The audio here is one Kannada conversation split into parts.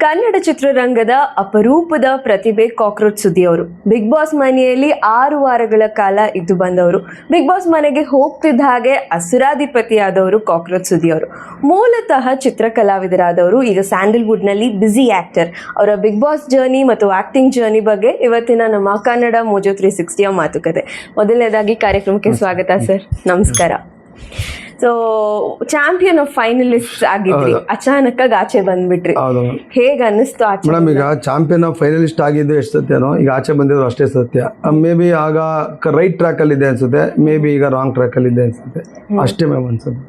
ಕನ್ನಡ ಚಿತ್ರರಂಗದ ಅಪರೂಪದ ಪ್ರತಿಭೆ ಕಾಕ್ರೋಚ್ ಸುದ್ದಿ ಅವರು. ಬಿಗ್ ಬಾಸ್ ಮನೆಯಲ್ಲಿ ಆರು ವಾರಗಳ ಕಾಲ ಇದ್ದು ಬಂದವರು. ಬಿಗ್ ಬಾಸ್ ಮನೆಗೆ ಹೋಗ್ತಿದ್ದ ಹಾಗೆ ಅಸುರಾಧಿಪತಿಯಾದವರು ಕಾಕ್ರೋಚ್ ಸುದ್ದಿ ಅವರು. ಮೂಲತಃ ಚಿತ್ರಕಲಾವಿದರಾದವರು ಈಗ ಸ್ಯಾಂಡಲ್ವುಡ್ನಲ್ಲಿ ಬ್ಯುಸಿ ಆಕ್ಟರ್. ಅವರ ಬಿಗ್ ಬಾಸ್ ಜರ್ನಿ ಮತ್ತು ಆಕ್ಟಿಂಗ್ ಜರ್ನಿ ಬಗ್ಗೆ ಇವತ್ತಿನ ನಮ್ಮ ಕನ್ನಡ ಮೋಜೋ ತ್ರೀ ಸಿಕ್ಸ್ಟಿಯ ಮಾತುಕತೆ. ಮೊದಲನೇದಾಗಿ ಕಾರ್ಯಕ್ರಮಕ್ಕೆ ಸ್ವಾಗತ ಸರ್. ನಮಸ್ಕಾರ. ಸೊ ಚಾಂಪಿಯನ್ ಆಫ್ ಫೈನಲಿಸ್ಟ್ ಆಗಿದ್ರಿ. ಅಚಾನಕ್ ಆಚೆ ಬಂದ್ಬಿಟ್ರಿ. ಹೌದು. ಹೇಗ್ ಅನ್ನಿಸ್ತು ಮೇಡಮ್ ಈಗ ಚಾಂಪಿಯನ್ ಆಫ್ ಫೈನಲಿಸ್ಟ್ ಆಗಿದ್ದು ಎಷ್ಟು ಸತ್ಯನೋ ಈಗ ಆಚೆ ಬಂದಿದ್ರು ಅಷ್ಟೇ ಸತ್ಯ. ಮೇ ಬಿ ಆಗ ರೈಟ್ ಟ್ರ್ಯಾಕ್ ಅಲ್ಲಿ ಇದೆ ಅನ್ಸುತ್ತೆ ಮೇ ಬಿ ಈಗ ರಾಂಗ್ ಟ್ರ್ಯಾಕ್ ಅಲ್ಲಿ ಇದೆ ಅನ್ಸುತ್ತೆ ಅಷ್ಟೇ ಮ್ಯಾಮ್ ಅನ್ಸುತ್ತೆ.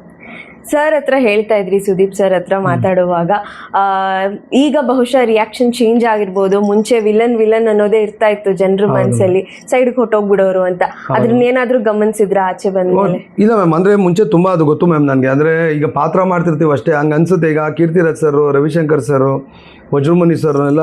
ಸರ್ ಹತ್ರ ಹೇಳ್ತಾ ಇದ್ರಿ ಸುದೀಪ್ ಸರ್ ಹತ್ರ ಮಾತಾಡುವಾಗ. ಈಗ ಬಹುಶಃ ರಿಯಾಕ್ಷನ್ ಚೇಂಜ್ ಆಗಿರ್ಬೋದು ಮುಂಚೆ ವಿಲನ್ ವಿಲನ್ ಅನ್ನೋದೇ ಇರ್ತಾ ಇತ್ತು ಜನರ ಮನಸ್ಸಲ್ಲಿ ಸೈಡ್ಗೆ ಹೊಟ್ಟೋಗ್ಬಿಡೋರು ಅಂತ. ಅದ್ರನ್ನ ಏನಾದ್ರೂ ಗಮನಿಸಿದ್ರ ಆಚೆ ಬಂದ ಇಲ್ಲ ಮ್ಯಾಮ್ ಅಂದ್ರೆ ಮುಂಚೆ ತುಂಬಾ ಅದು ಗೊತ್ತು ಮ್ಯಾಮ್ ನನಗೆ. ಅಂದ್ರೆ ಈಗ ಪಾತ್ರ ಮಾಡ್ತಿರ್ತೀವಿ ಅಷ್ಟೇ. ಹಂಗ ಅನ್ಸುತ್ತೆ. ಈಗ Keerthiraj sir Ravishankar sir Vajramuni sir ಎಲ್ಲ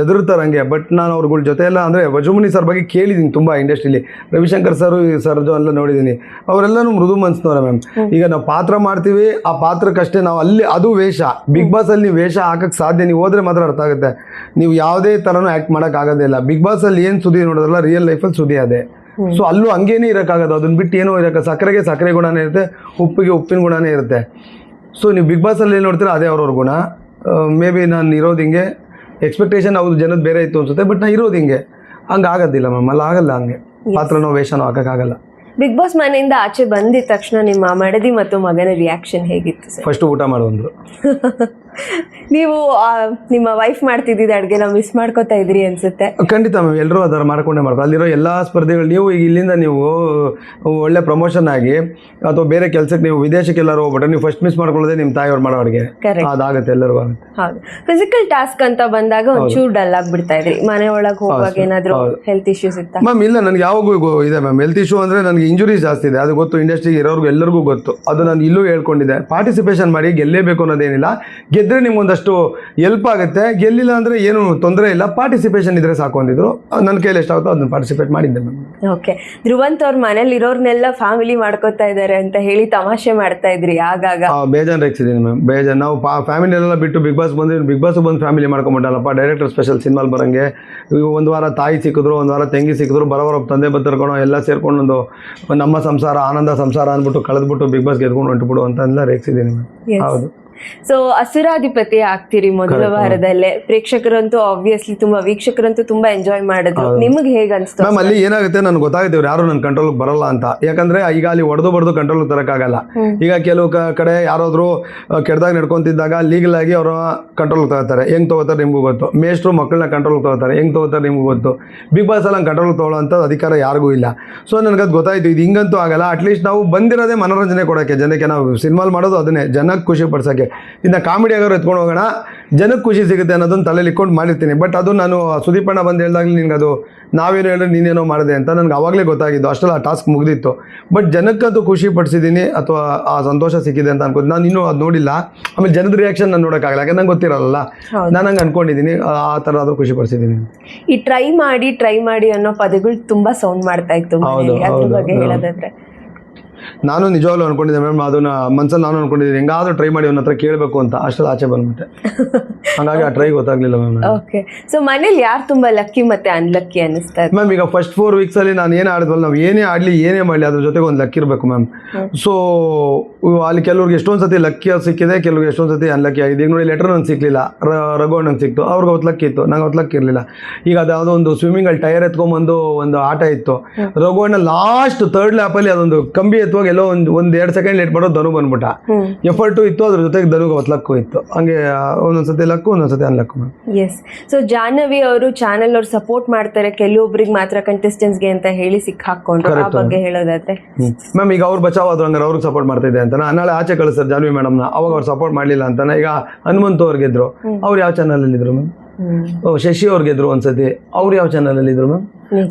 ಎದುರ್ತಾರೆ ಹಂಗೆ. ಬಟ್ ನಾನು ಅವ್ರಗಳ ಜೊತೆ ಎಲ್ಲ ಅಂದರೆ ವಜ್ರಮುನಿ ಸರ್ ಬಗ್ಗೆ ಕೇಳಿದ್ದೀನಿ ತುಂಬ ಇಂಡಸ್ಟ್ರಿಲಿ. ರವಿಶಂಕರ್ ಸರ್ ಸರ್ ಎಲ್ಲ ನೋಡಿದ್ದೀನಿ. ಅವರೆಲ್ಲನೂ ಮೃದು ಮನ್ಸ್ನವ್ರೆ ಮ್ಯಾಮ್ ಈಗ ನಾವು ಪಾತ್ರ ಮಾಡ್ತೀವಿ ಆ ಪಾತ್ರಕ್ಕಷ್ಟೇ ನಾವು ಅಲ್ಲಿ ಅದು ವೇಷ. ಬಿಗ್ ಬಾಸಲ್ಲಿ ನೀವು ವೇಷ ಹಾಕಕ್ಕೆ ಸಾಧ್ಯ ನೀವು ಹೋದ್ರೆ ಮಾತ್ರ ಅರ್ಥ ಆಗುತ್ತೆ. ನೀವು ಯಾವುದೇ ಥರನೂ ಆ್ಯಕ್ಟ್ ಮಾಡೋಕ್ಕಾಗೋದಿಲ್ಲ ಬಿಗ್ ಬಾಸಲ್ಲಿ ಏನು ಸುದ್ದಿ ನೋಡೋದಲ್ಲ ರಿಯಲ್ ಲೈಫಲ್ಲಿ ಸುದ್ದಿ ಅದೇ. ಸೊ ಅಲ್ಲೂ ಹಂಗೇನೇ ಇರೋಕ್ಕಾಗೋದು ಅದನ್ನ ಬಿಟ್ಟು ಏನೋ ಇರೋಕ್ಕೆ ಸಕ್ಕರೆಗೆ ಸಕ್ಕರೆ ಗುಣನೇ ಇರುತ್ತೆ ಉಪ್ಪಿಗೆ ಉಪ್ಪಿನ ಗುಣನೇ ಇರುತ್ತೆ. ಸೊ ನೀವು ಬಿಗ್ ಬಾಸಲ್ಲಿ ಏನು ನೋಡ್ತೀರ ಅದೇ ಅವ್ರವ್ರ ಗುಣ. ಮೇ ಬಿ ನಾನು ಇರೋದು ಹಿಂಗೆ. ಎಕ್ಸ್ಪೆಕ್ಟೇಷನ್ ಅವ್ರ ಜನದ ಬೇರೆ ಇತ್ತು ಅನ್ಸುತ್ತೆ ಬಟ್ ನಾನು ಇರೋದು ಹಿಂಗೆ. ಹಂಗೆ ಆಗೋದಿಲ್ಲ ಮ್ಯಾಮ್ ಅಲ್ಲಿ ಆಗಲ್ಲ ಹಂಗೆ. ಪಾತ್ರನೋ ವೇಷನೋ ಹಾಕೋಕ್ಕಾಗಲ್ಲ. ಬಿಗ್ ಬಾಸ್ ಮನೆಯಿಂದ ಆಚೆ ಬಂದಿದ ತಕ್ಷಣ ನಿಮ್ಮ ಮಡದಿ ಮತ್ತು ಮಗನ ರಿಯಾಕ್ಷನ್ ಹೇಗಿತ್ತು ಸರ್? ಫಸ್ಟ್ ಊಟ ಮಾಡೋಂದ್ರು ನೀವು ಆ, ನಿಮ್ಮ ವೈಫ್ ಮಾಡ್ತಿದ್ದಿದ್ದಿ ಅಡುಗೆ ನಾವು ಮಿಸ್ ಮಾಡ್ಕೋತಾ ಇದ್ರಿ ಅನ್ಸುತ್ತೆ. ಖಂಡಿತ ಮ್ಯಾಮ್ ಎಲ್ಲರೂ ಅದರ ಮಾಡ್ಕೊಂಡೇ ಮಾಡ್ತಾರೆ. ಅಲ್ಲಿರೋ ಎಲ್ಲ ಸ್ಪರ್ಧೆಗಳು ನೀವು ಈಗ ಇಲ್ಲಿಂದ ನೀವು ಒಳ್ಳೆ ಪ್ರಮೋಷನ್ ಆಗಿ ಅಥವಾ ಬೇರೆ ಕೆಲಸಕ್ಕೆ ನೀವು ವಿದೇಶಕ್ಕೆ ಎಲ್ಲರೂ ಹೋಗ್ಬಿಟ್ರೆ ನೀವು ಫಸ್ಟ್ ಮಿಸ್ ಮಾಡ್ಕೊಳ್ಳೋದೇ ನಿಮ್ಮ ತಾಯಿಯವ್ರು ಮಾಡೋ ಅಡುಗೆ. Correct. ಅದಾಗುತ್ತೆ ಎಲ್ಲರೂ ಆಗುತ್ತೆ. ಹೌದು. ಫಿಸಿಕಲ್ ಟಾಸ್ಕ್ ಅಂತ ಬಂದಾಗ ಒಂಚೂರು ಡಲ್ ಆಗ್ಬಿಡ್ತಾ ಇದ್ರಿ. ಮನೆ ಒಳಗೆ ಹೋಗುವಾಗ ಏನಾದರೂ ಹೆಲ್ತ್ ಇಶ್ಯೂಸ್ ಇತ್ತ? ಮ್ಯಾಮ್ ಇಲ್ಲ ನನಗೆ ಯಾವಾಗೂ ಇದೆ ಮ್ಯಾಮ್ ಹೆಲ್ತ್ ಇಶ್ಯೂ ಅಂದರೆ ನನಗೆ ಇಂಜುರೀಸ್ ಜಾಸ್ತಿ ಇದೆ. ಅದು ಗೊತ್ತು ಇಂಡಸ್ಟ್ರಿಗೆ ಇರೋರ್ಗು ಎಲ್ಲರಿಗೂ ಗೊತ್ತು. ಅದು ನಾನು ಇಲ್ಲೂ ಹೇಳ್ಕೊಂಡಿದ್ದೆ. ಪಾರ್ಟಿಸಿಪೇಷನ್ ಮಾಡಿ ಗೆಲ್ಲೇಬೇಕು ಅನ್ನೋದೇನಿಲ್ಲ. ಗೆದ್ದರೆ ನಿಮ್ಗೊಂದಷ್ಟು ಎಲ್ಪ್ ಆಗುತ್ತೆ. ಗೆಲ್ಲಿಲ್ಲ ಅಂದರೆ ಏನು ತೊಂದರೆ ಇಲ್ಲ. ಪಾರ್ಟಿಸಿಪೇಷನ್ ಇದ್ರೆ ಸಾಕು ಅಂದಿದ್ರು. ನನ್ನ ಕೈಯಲ್ಲಿ ಎಷ್ಟಾಗುತ್ತೋ ಅದನ್ನ ಪಾರ್ಟಿಸಿಪೇಟ್ ಮಾಡಿದ್ದೆ ಮ್ಯಾಮ್ ಓಕೆ ಧ್ರುವಂತ್ ಅವ್ರ ಮನೇಲಿ ಇರೋರ್ನೆಲ್ಲ ಫ್ಯಾಮಿಲಿ ಮಾಡ್ಕೋತಾ ಇದ್ದಾರೆ ಅಂತ ಹೇಳಿ ತಮಾಷೆ ಮಾಡ್ತಾ ಇದ್ರಿ ಆಗಾಗ? ಬೇಜಾನ್ ರೇಗ್ಸಿದ್ದೀನಿ ಮ್ಯಾಮ್ ಬೇಜಾನ್. ನಾವು ಪಾ ಫ್ಯಾಮಿಲಿಯೆಲ್ಲ ಬಿಟ್ಟು ಬಿಗ್ ಬಾಸ್ ಬಂದ್ರೆ ಬಿಗ್ ಬಾಸ್ ಬಂದು ಫ್ಯಾಮಿಲಿ ಮಾಡ್ಕೊಂಬಿಟ್ಟಲ್ಲಪ್ಪ. ಡೈರೆಕ್ಟರ್ ಸ್ಪೆಷಲ್ ಸಿನಿಮಾಲ್ ಬರಂಗೆ. ಒಂದು ವಾರ ತಾಯಿ ಸಿಕ್ಕಿದ್ರು ಒಂದು ವಾರ ತಂಗಿ ಸಿಕ್ಕಿದ್ರು ಬರೋವರ ತಂದೆ ಬತ್ತರ್ಕೊಂಡು ಎಲ್ಲ ಸೇರ್ಕೊಂಡು ಒಂದು ನಮ್ಮ ಸಂಸಾರ ಆನಂದ ಸಂಸಾರ ಅಂದ್ಬಿಟ್ಟು ಕಳೆದ್ಬಿಟ್ಟು ಬಿಗ್ ಬಾಸ್ ಗೆದ್ಕೊಂಡು ಹೊಂಟ್ಬಿಡು ಅಂತ ಎಲ್ಲ ರೇಗ್ಸಿದ್ದೀನಿ ಮ್ಯಾಮ್. ಹೌದು ಸೊ ಅಸುರಾಧಿಪತಿ ಆಗ್ತೀರಿ ಮೊದಲ ವಾರದಲ್ಲೇ. ಪ್ರೇಕ್ಷಕರಂತೂ ಆಬ್ವಿಯಸ್ಲಿ ತುಂಬಾ ವೀಕ್ಷಕರಂತೂ ತುಂಬಾ ಎಂಜಾಯ್ ಮಾಡಿದ್ರು. ನಿಮ್ಗೆ ಹೇಗ್ ಅನ್ಸ್ತು? ಮ್ಯಾಮ್ ಅಲ್ಲಿ ಏನಾಗುತ್ತೆ ನನ್ಗೆ ಗೊತ್ತಾಗುತ್ತೆ ಯಾರು ನನ್ನ ಕಂಟ್ರೋಲ್ ಬರಲ್ಲ ಅಂತ. ಯಾಕಂದ್ರೆ ಈಗ ಅಲ್ಲಿ ಒಡೆದು ಬಡ್ದು ಕಂಟ್ರೋಲ್ ತರಕ್ಕಾಗಲ್ಲ. ಈಗ ಕೆಲವು ಕಡೆ ಯಾರಾದ್ರೂ ಕೆಡ್ದಾಗ ನಡ್ಕೊಂತಿದ್ದಾಗ ಲೀಗಲ್ ಆಗಿ ಅವರ ಕಂಟ್ರೋಲ್ ತಗೋತಾರೆ. ಹೆಂಗ್ ತಗೋತಾರೆ ನಿಮ್ಗೂ ಗೊತ್ತು. ಮೇಷ್ಟ್ರು ಮಕ್ಕಳನ್ನ ಕಂಟ್ರೋಲ್ ತಗೋತಾರೆ. ಹೆಂಗ್ ತಗೋತಾರೆ ನಿಮ್ಗೂ ಗೊತ್ತು. ಬಿಗ್ ಬಾಸ್ ಅಲ್ಲಿ ಕಂಟ್ರೋಲ್ ತಗೊಳ್ಳೋ ಅಂತ ಅಧಿಕಾರ ಯಾರಿಗೂ ಇಲ್ಲ. ಸೊ ನನಗದು ಗೊತ್ತಾಯ್ತು. ಇದು ಹಿಂಗಂತೂ ಆಗಲ್ಲ. ಅಟ್ಲೀಸ್ಟ್ ನಾವು ಬಂದಿರೋದೇ ಮನೋರಂಜನೆ ಕೊಡೋಕ್ಕೆ ಜನಕ್ಕೆ ನಾವು ಸಿನಿಮಾಲ್ ಮಾಡೋದು ಅದನ್ನೇ. ಜನಕ್ಕೆ ಖುಷಿ ಪಡ್ಸೋಕ್ಕೆ ಇನ್ನು ಕಾಮಿಡಿ ಆಗೋರು ಎತ್ಕೊಂಡು ಹೋಗೋಣ. ಜನಕ್ಕೆ ಖುಷಿ ಸಿಗುತ್ತೆ ಅನ್ನೋದನ್ನ ತಲೆಯಲ್ಲಿ ಇಕ್ಕೊಂಡು ಮಾಡಿರ್ತೀನಿ. ಬಟ್ ಅದು ನಾನು ಸುದೀಪಣ್ಣ ಬಂದು ಹೇಳಿದಾಗಲಿ ನಿನಗೆ ಅದು ನಾವೇನು ಹೇಳಿದ್ರೆ ನೀನೇನೋ ಮಾಡಿದೆ ಅಂತ ನನಗೆ ಆವಾಗಲೇ ಗೊತ್ತಾಗಿದ್ದು. ಅಷ್ಟೆಲ್ಲ ಆ ಟಾಸ್ಕ್ ಮುಗಿದಿತ್ತು. ಬಟ್ ಜನಕ್ಕಂತೂ ಖುಷಿ ಪಡಿಸಿದ್ದೀನಿ ಅಥವಾ ಆ ಸಂತೋಷ ಸಿಕ್ಕಿದೆ ಅಂತ ಅನ್ಕೋತೀನಿ. ನಾನು ಇನ್ನೂ ಅದು ನೋಡಿಲ್ಲ. ಆಮೇಲೆ ಜನದ ರಿಯಾಕ್ಷನ್ ನಾನು ನೋಡೋಕ್ಕಾಗಲ್ಲ. ಯಾಕಂದ್ರೆ ನಂಗೆ ಗೊತ್ತಿರಲ್ಲ. ನಾನು ಹಂಗೆ ಅನ್ಕೊಂಡಿದ್ದೀನಿ. ಆ- ಥರ ಆದರೂ ಖುಷಿ ಪಡಿಸಿದ್ದೀನಿ. ಈ ಟ್ರೈ ಮಾಡಿ ಟ್ರೈ ಮಾಡಿ ಅನ್ನೋ ಪದಗಳು ತುಂಬಾ ಸೌಂಡ್ ಮಾಡ್ತಾ ಇತ್ತು ಅದ್ರ ಬಗ್ಗೆ. ಹೇಳೋದಾದ್ರೆ. ನಾನು ನಿಜವಾಗ್ಲೂ ಅನ್ಕೊಂಡಿದ್ದೆ ಮೇಡಮ್ ಅದನ್ನ ಮನ್ಸಲ್ಲಿ ನಾನು ಅನ್ಕೊಂಡಿದ್ದೀನಿ. ಹೆಂಗಾದ್ರೂ ಟ್ರೈ ಮಾಡಿ ಅವನ ಹತ್ರ ಕೇಳಬೇಕು ಅಂತ ಅಷ್ಟೆಲ್ಲ ಆಚೆ ಬಂದ್ಬಿಟ್ಟೆ. ಹಾಗಾಗಿ ಆ ಟ್ರೈ ಗೊತ್ತಾಗ್ಲಿಲ್ಲ ಮ್ಯಾಮ್ ಓಕೆ ಸೊ ಮನೇಲಿ ಯಾರು ತುಂಬಾ ಲಕ್ಕಿ ಮತ್ತೆ ಅನ್ಲಕ್ಕಿ ಅನಿಸ್ತಾ ಇದೆ ಮ್ಯಾಮ್ ಈಗ ಫಸ್ಟ್ ಫೋರ್ ವೀಕ್ಸಲ್ಲಿ ನಾನು ಏನೇ ಆಡಿದ್ವಲ್ಲ ನಾವು ಏನೇ ಆಡಲಿ ಏನೇ ಮಾಡಲಿ ಅದ್ರ ಜೊತೆಗೆ ಒಂದು ಲಕ್ಕಿ ಇರಬೇಕು ಮ್ಯಾಮ್ ಸೊ ಅಲ್ಲಿ ಕೆಲವ್ರಿಗೆ ಎಷ್ಟೊಂದು ಸತಿ ಲಕ್ಕಿ ಸಿಕ್ಕಿದೆ ಕೆಲವ್ರಿಗೆ ಎಷ್ಟೊಂದು ಸತಿ ಅನ್ಲಕ್ಕಿ ಆಗಿದೆ. ಈಗ ನೋಡಿ ಲೆಟರ್ ನಂಗೆ ಸಿಕ್ಲಿಲ್ಲ ರಘು ನಂಗೆ ಸಿಕ್ತು. ಅವ್ರಿಗೆ ಅವತ್ತು ಲಕ್ಕಿ ಇತ್ತು ನಂಗೆ ಅವತ್ತು ಲಕ್ಕಿ ಇರಲಿಲ್ಲ. ಈಗ ಅದು ಯಾವುದೋ ಒಂದು ಸ್ವಿಮ್ಮಿಂಗಲ್ಲಿ ಟೈರ್ ಎತ್ಕೊಂಬಂದು ಒಂದು ಆಟ ಇತ್ತು. ರಘುವಣ್ಣ ಲಾಸ್ಟ್ ಥರ್ಡ್ ಲ್ಯಾಪಲ್ಲಿ ಅದೊಂದು ಕಂಬಿ ಎತ್ತುವಾಗ ಎಲ್ಲೋ ಒಂದು ಒಂದ್ ಎರಡ್ ಸೆಕೆಂಡ್ ಲೇಟ್ ಮಾಡೋ ಧನು ಬಂದ್ಬಿಟ್ಟ. ಎಫರ್ಟ್ ಇತ್ತು ಅದ್ರ ಜೊತೆಗೆ ಧನುಗೆ ಅವತ್ತು ಲಕ್ಕು ಇತ್ತು. ಹಂಗೆ ಒಂದೊಂದ್ಸತಿ luck ಒಂದೊಂದ್ಸತಿ unluck ma'am yes so Jahnavi ಅವರು ಚಾನಲ್ ಅವ್ರು ಸಪೋರ್ಟ್ ಮಾಡ್ತಾರೆ ಕೆಲವೊಬ್ರಿಗೆ ಮಾತ್ರ contestants ಗೆ ಅಂತ ಹೇಳಿ ಸಿಕ್ ಹಾಕೊಂಡ್ರು ಆ ಬಗ್ಗೆ ಹೇಳೋದಾದ್ರೆ. ಮ್ಯಾಮ್ ಈಗ ಅವ್ರು ಬಚಾವ್ ಆದ್ರು ಹಂಗಾರೆ ಅವ್ರಿಗೆ ಸಪೋರ್ಟ್ ಮಾಡ್ತಾ ಇದೆ ಅಂತ ನಾಳೆ ಆಚೆ ಕಳಿಸ್ತಾರೆ ಜಾನ್ವಿ ಮೇಡಮ್ನ ಅವಾಗ ಅವ್ರು ಸಪೋರ್ಟ್ ಮಾಡಲಿಲ್ಲ ಅಂತಾನೆ ಈಗ ಹನುಮಂತ ಅವ್ರಿಗಿದ್ರು. ಅವ್ರು ಯಾವ ಚಾನಲಲ್ಲಿ ಇದ್ರು ಮ್ಯಾಮ್ ಹ್ಮ್. ಶಶಿ ಅವ್ರಿಗಿದ್ರು ಒಂದ್ಸತಿ. ಅವ್ರು ಯಾವ ಚಾನಲಲ್ಲಿ ಇದ್ರು ಮ್ಯಾಮ್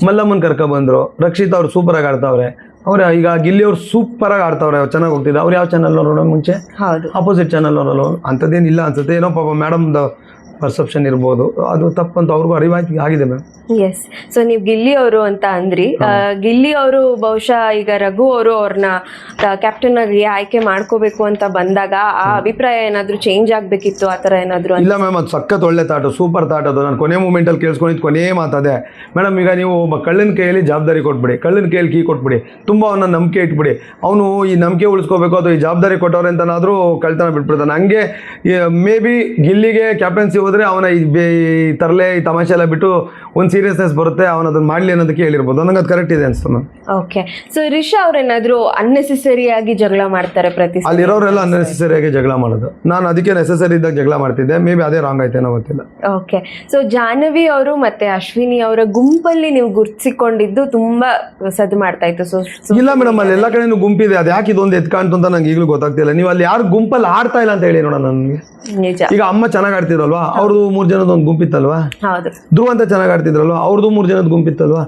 ಮಲ್ಲಮ್ಮನ್ ಕರ್ಕ ಬಂದ್ರು. ರಕ್ಷಿತ್ ಅವ್ರು ಸೂಪರ್ ಆಗಿ ಆಡ್ತಾವ್ರೆ. ಅವ್ರ ಈಗ ಗಿಲ್ಲಿ ಅವ್ರು ಸೂಪರ್ ಆಗಿ ಆಡ್ತಾವ್ರೆ ಚೆನ್ನಾಗಿ ಹೋಗ್ತಿದ್ದ. ಅವ್ರು ಯಾವ ಚಾನಲ್ ನೋಡೋಣ ಮುಂಚೆ? ಹೌದು. ಅಪೋಸಿಟ್ ಚಾನಲ್ ಅವರಲ್ಲ ಅಂಥದ್ದೇನಿಲ್ಲ ಅನ್ಸುತ್ತೆ. ಏನೋ ಪಾಪ ಮೇಡಮ್ದು ಪರ್ಸೆಪ್ಷನ್ ಇರ್ಬೋದು. ಅದು ತಪ್ಪಂತ ಅವ್ರಿಗೂ ಅರಿವಾಯ್ತು ಆಗಿದೆ ಮ್ಯಾಮ್ ಎಸ್ ಸೊ ನೀವು ಗಿಲ್ಲಿ ಅವರು ಅಂತ ಅಂದ್ರಿ. ಆ, ಗಿಲ್ಲಿ ಅವರು ಬಹುಶಃ ಈಗ ರಘು ಅವರು ಅವ್ರನ್ನ ಕ್ಯಾಪ್ಟನ್ ಆಗಿ ಆಯ್ಕೆ ಮಾಡ್ಕೋಬೇಕು ಅಂತ ಬಂದಾಗ ಆ ಅಭಿಪ್ರಾಯ ಏನಾದ್ರೂ ಚೇಂಜ್ ಆಗ್ಬೇಕಿತ್ತು ಆ ತರ ಏನಾದ್ರು ಇಲ್ಲ ಮ್ಯಾಮ್ ಅದು ಸಖತ್ ಒಳ್ಳೆ ತಾಟು ಸೂಪರ್ ತಾಟ್ ಅದು. ನಾನು ಕೊನೆ ಮೂಮೆಂಟಲ್ಲಿ ಕೇಳಿಸ್ಕೊಂಡಿದ್ದು ಕೊನೆ ಮಾತದೆ. ಮೇಡಮ್ ಈಗ ನೀವು ಒಬ್ಬ ಕಳ್ಳನ ಕೈಯಲ್ಲಿ ಜವಾಬ್ದಾರಿ ಕೊಟ್ಬಿಡಿ. ಕಳ್ಳನ ಕೈಯಲ್ಲಿ ಕೀ ಕೊಟ್ಬಿಡಿ. ತುಂಬಾ ಅವನ ನಂಬಿಕೆ ಇಟ್ಬಿಡಿ. ಅವನು ಈ ನಂಬಿಕೆ ಉಳಿಸ್ಕೋಬೇಕು ಅಥವಾ ಈ ಜವಾಬ್ದಾರಿ ಕೊಟ್ಟವ್ರೆ ಅಂತನಾದ್ರೂ ಕಳ್ತನ ಬಿಟ್ಬಿಡ್ತಾನೆ. ಹಂಗೆ ಮೇ ಬಿ ಗಿಲ್ಲಿಗೆ ಕ್ಯಾಪ್ಟನ್ಸಿ ಹೋದರೆ ಅವನ ಈ ಬೇ- ಈ ತರಲೆ ಈ ತಮಾಷೆ ಎಲ್ಲ ಬಿಟ್ಟು ಒಂದು ಸೀರಿಯಸ್ನೆಸ್ ಬರುತ್ತೆ ಅವನು ಅದನ್ನ ಮಾಡಲಿ ಅನ್ನೋದಕ್ಕೆ ಹೇಳಿರ್ಬೋದು. ನನಗೆ ಅದು ಕರೆಕ್ಟ್ ಇದೆ ಅನ್ಸ್ತು ಮ್ಯಾಮ್ ಓಕೆ ಸೊ ರಿಷಾ ಅವ್ರೇನಾದ್ರೂ ಅನ್ನೆಸೆಸರಿ ಆಗಿ ಜಗಳ ಮಾಡ್ತಾರೆ ಪ್ರತಿ ಸಲ? ಅಲ್ಲಿರೋರೆಲ್ಲ ಅನ್ನೆಸೆಸರಿಯಾಗಿ ಜಗಳ ಮಾಡೋದು. ನಾನು ಅದಕ್ಕೆ ನೆಸೆಸರಿ ಇದ್ದಾಗ ಜಗಳ ಮಾಡ್ತಿದ್ದೆ. ಮೇ ಬಿ ಅದೇ ರಾಂಗ್ ಆಯ್ತೇನೋ ಗೊತ್ತಿಲ್ಲ. ಓಕೆ ಸೊ ಜಾಹ್ನವಿ ಅವರು ಮತ್ತೆ ಅಶ್ವಿನಿ ಅವರ ಗುಂಪಲ್ಲಿ ನೀವು ಗುರ್ತಿಸಿಕೊಂಡಿದ್ದು ತುಂಬಾ ಸದ್ದು ಮಾಡ್ತಾ ಇತ್ತು. ಸೊ ಇಲ್ಲ ಮೇಡಮ್ ಅಲ್ಲಿ ಎಲ್ಲ ಕಡೆನೂ ಗುಂಪಿದೆ. ಅದು ಯಾಕೆ ಇದೊಂದು ಎತ್ ಕಾಣ್ತು ಅಂತ ನಂಗೆ ಈಗಲೂ ಗೊತ್ತಾಗ್ತಿಲ್ಲ. ನೀವು ಅಲ್ಲಿ ಯಾರು ಗುಂಪಲ್ಲಿ ಆಡ್ತಾ ಇಲ್ಲ ಅಂತ ಹೇಳಿ ನೋಡೋಣ ನನಗೆ. ನಿಜ. ಈಗ ಅಮ್ಮ ಚೆನ್ನಾಗಿ ಆಡ್ತಿದ್ರಲ್ವಾ? ಅವ್ರದ್ದು ಮೂರು ಜನದ ಒಂದು ಗುಂಪಿತ್ತಲ್ವಾ? ಹೌದು. ಧ್ರುವ ಅಂತ ಚೆನ್ನಾಗಿ ಆಡ್ತಿದ್ರಲ್ವಾ? ಅವ್ರದ್ದು ಮೂರು ಜನದ ಗುಂಪಿತ್ತಲ್ವಾ?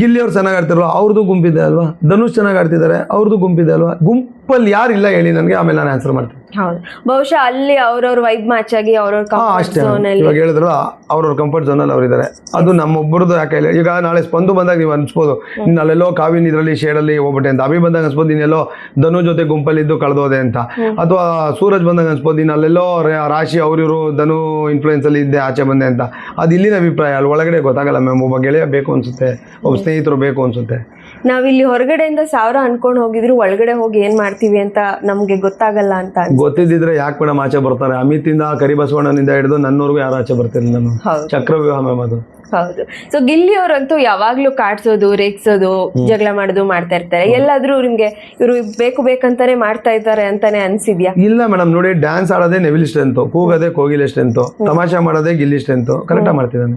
ಗಿಲ್ಲಿ ಅವ್ರು ಚೆನ್ನಾಗಿ ಆಡ್ತಿರಲ್ವಾ ಅವ್ರದ್ದು ಗುಂಪಿದೆ ಅಲ್ವಾ? ಧನುಷ್ ಚೆನ್ನಾಗಿ ಆಡ್ತಿದ್ದಾರೆ ಅವ್ರದ್ದು ಗುಂಪಿದೆ ಅಲ್ವಾ? ಗುಂಪಲ್ಲಿ ಯಾರಿಲ್ಲ ಹೇಳಿ ನನಗೆ ಆಮೇಲೆ ನಾನು ಆನ್ಸರ್ ಮಾಡ್ತೀನಿ. ಹೌದು. ಬಹುಶಃ ಅಲ್ಲಿ ಅವ್ರವ್ರ ವೈಬ್ ಮ್ಯಾಚ್ ಆಗಿ ಅವ್ರವ್ರ ಅಷ್ಟೇ. ಇವಾಗ ಹೇಳಿದ್ರು ಅವ್ರವ್ರ ಕಂಫರ್ಟ್ ಝೋನಲ್ಲಿ ಅವರಿದ್ದಾರೆ. ಅದು ನಮ್ಮೊಬ್ಬರದ್ದು ಯಾಕೆ ಇಲ್ಲ. ಈಗ ನಾಳೆ ಸ್ಪಂದು ಬಂದಾಗ ನೀವು ಅನ್ಸ್ಬೋದು ನೀನು ಅಲ್ಲೆಲ್ಲೋ ಕಾವಿನ ಇದರಲ್ಲಿ ಶೇಡಲ್ಲಿ ಹೋಗ್ಬಿಟ್ಟೆ ಅಂತ. ಅಭಿ ಬಂದಾಗ ಅನ್ಸ್ಬೋದು ಇನ್ನೆಲ್ಲೋ ಧನು ಜೊತೆ ಗುಂಪಲ್ಲಿದ್ದು ಕಳೆದೋದೆ ಅಂತ. ಅಥವಾ ಸೂರಜ್ ಬಂದಾಗ ಅನ್ಸ್ಬೋದು ಇನ್ನಲ್ಲೆಲ್ಲೋ ಅಲ್ಲೆಲ್ಲೋ ರಾಶಿ ಅವರಿವರು ಧನು ಇನ್ಫ್ಲುಯೆನ್ಸ್ ಅಲ್ಲಿ ಇದ್ದೆ ಆಚೆ ಬಂದೆ ಅಂತ. ಅದು ಇಲ್ಲಿನ ಅಭಿಪ್ರಾಯ ಅಲ್ಲಿ ಒಳಗಡೆ ಗೊತ್ತಾಗಲ್ಲ ಮ್ಯಾಮ್. ಒಬ್ಬ ಗೆಳೆಯ ಬೇಕು ಅನ್ಸುತ್ತೆ ಒಬ್ಬ ಸ್ನೇಹಿತರು ಬೇಕು ಅನ್ಸುತ್ತೆ. ನಾವಿಲ್ಲಿ ಹೊರಗಡೆಯಿಂದ ಸಾವಿರ ಅನ್ಕೊಂಡು ಹೋಗಿದ್ರು ಒಳಗಡೆ ಹೋಗಿ ಏನ್ ಮಾಡ್ತೀವಿ ಅಂತ ನಮ್ಗೆ ಗೊತ್ತಾಗಲ್ಲ ಅಂತ. ಗೊತ್ತಿದ್ದಿದ್ರೆ ಯಾಕೆ ಮೇಡಮ್ ಆಚೆ ಬರ್ತಾರೆ? ಅಮಿತ್ ಇಂದ ಕರಿಬಸವಣ್ಣನಿಂದ ಹಿಡಿದು ನನ್ನೂರ್ಗೂ ಯಾರು ಆಚೆ ಬರ್ತಿರಲಿಲ್ಲ ಮ್ಯಾಮ್ ಹೌದು. ಚಕ್ರವ್ಯೂಹ ಮ್ಯಾಮ್ ಅದು. ಹೌದು. ಸೊ ಗಿಲ್ಲಿ ಅವರಂತೂ ಯಾವಾಗ್ಲೂ ಕಾಡ್ಸೋದು ರೇಗ್ಸೋದು ಜಗಳ ಮಾಡೋದು ಮಾಡ್ತಾ ಇರ್ತಾರೆ. ಎಲ್ಲಾದ್ರೂ ನಿಮ್ಗೆ ಇವರು ಬೇಕು ಬೇಕಂತಾನೆ ಮಾಡ್ತಾ ಇದ್ದಾರೆ ಅಂತಾನೆ ಅನ್ಸಿದ್ಯಾ? ಇಲ್ಲ ಮೇಡಮ್ ನೋಡಿ ಡ್ಯಾನ್ಸ್ ಆಡೋದೇ ನೆವಿಲ್ ಸ್ಟ್ರೆಂತ್ ಕೂಗೋದೇ ಕೋಗಿಲೆ ಸ್ಟ್ರೆಂತ್ ತಮಾಷೆ ಮಾಡೋದೇ ಗಿಲ್ಲಿ ಸ್ಟ್ರೆಂತ್ ಕರೆಕ್ಟಾಗಿ ಮಾಡ್ತಿದ್ದಾನೆ.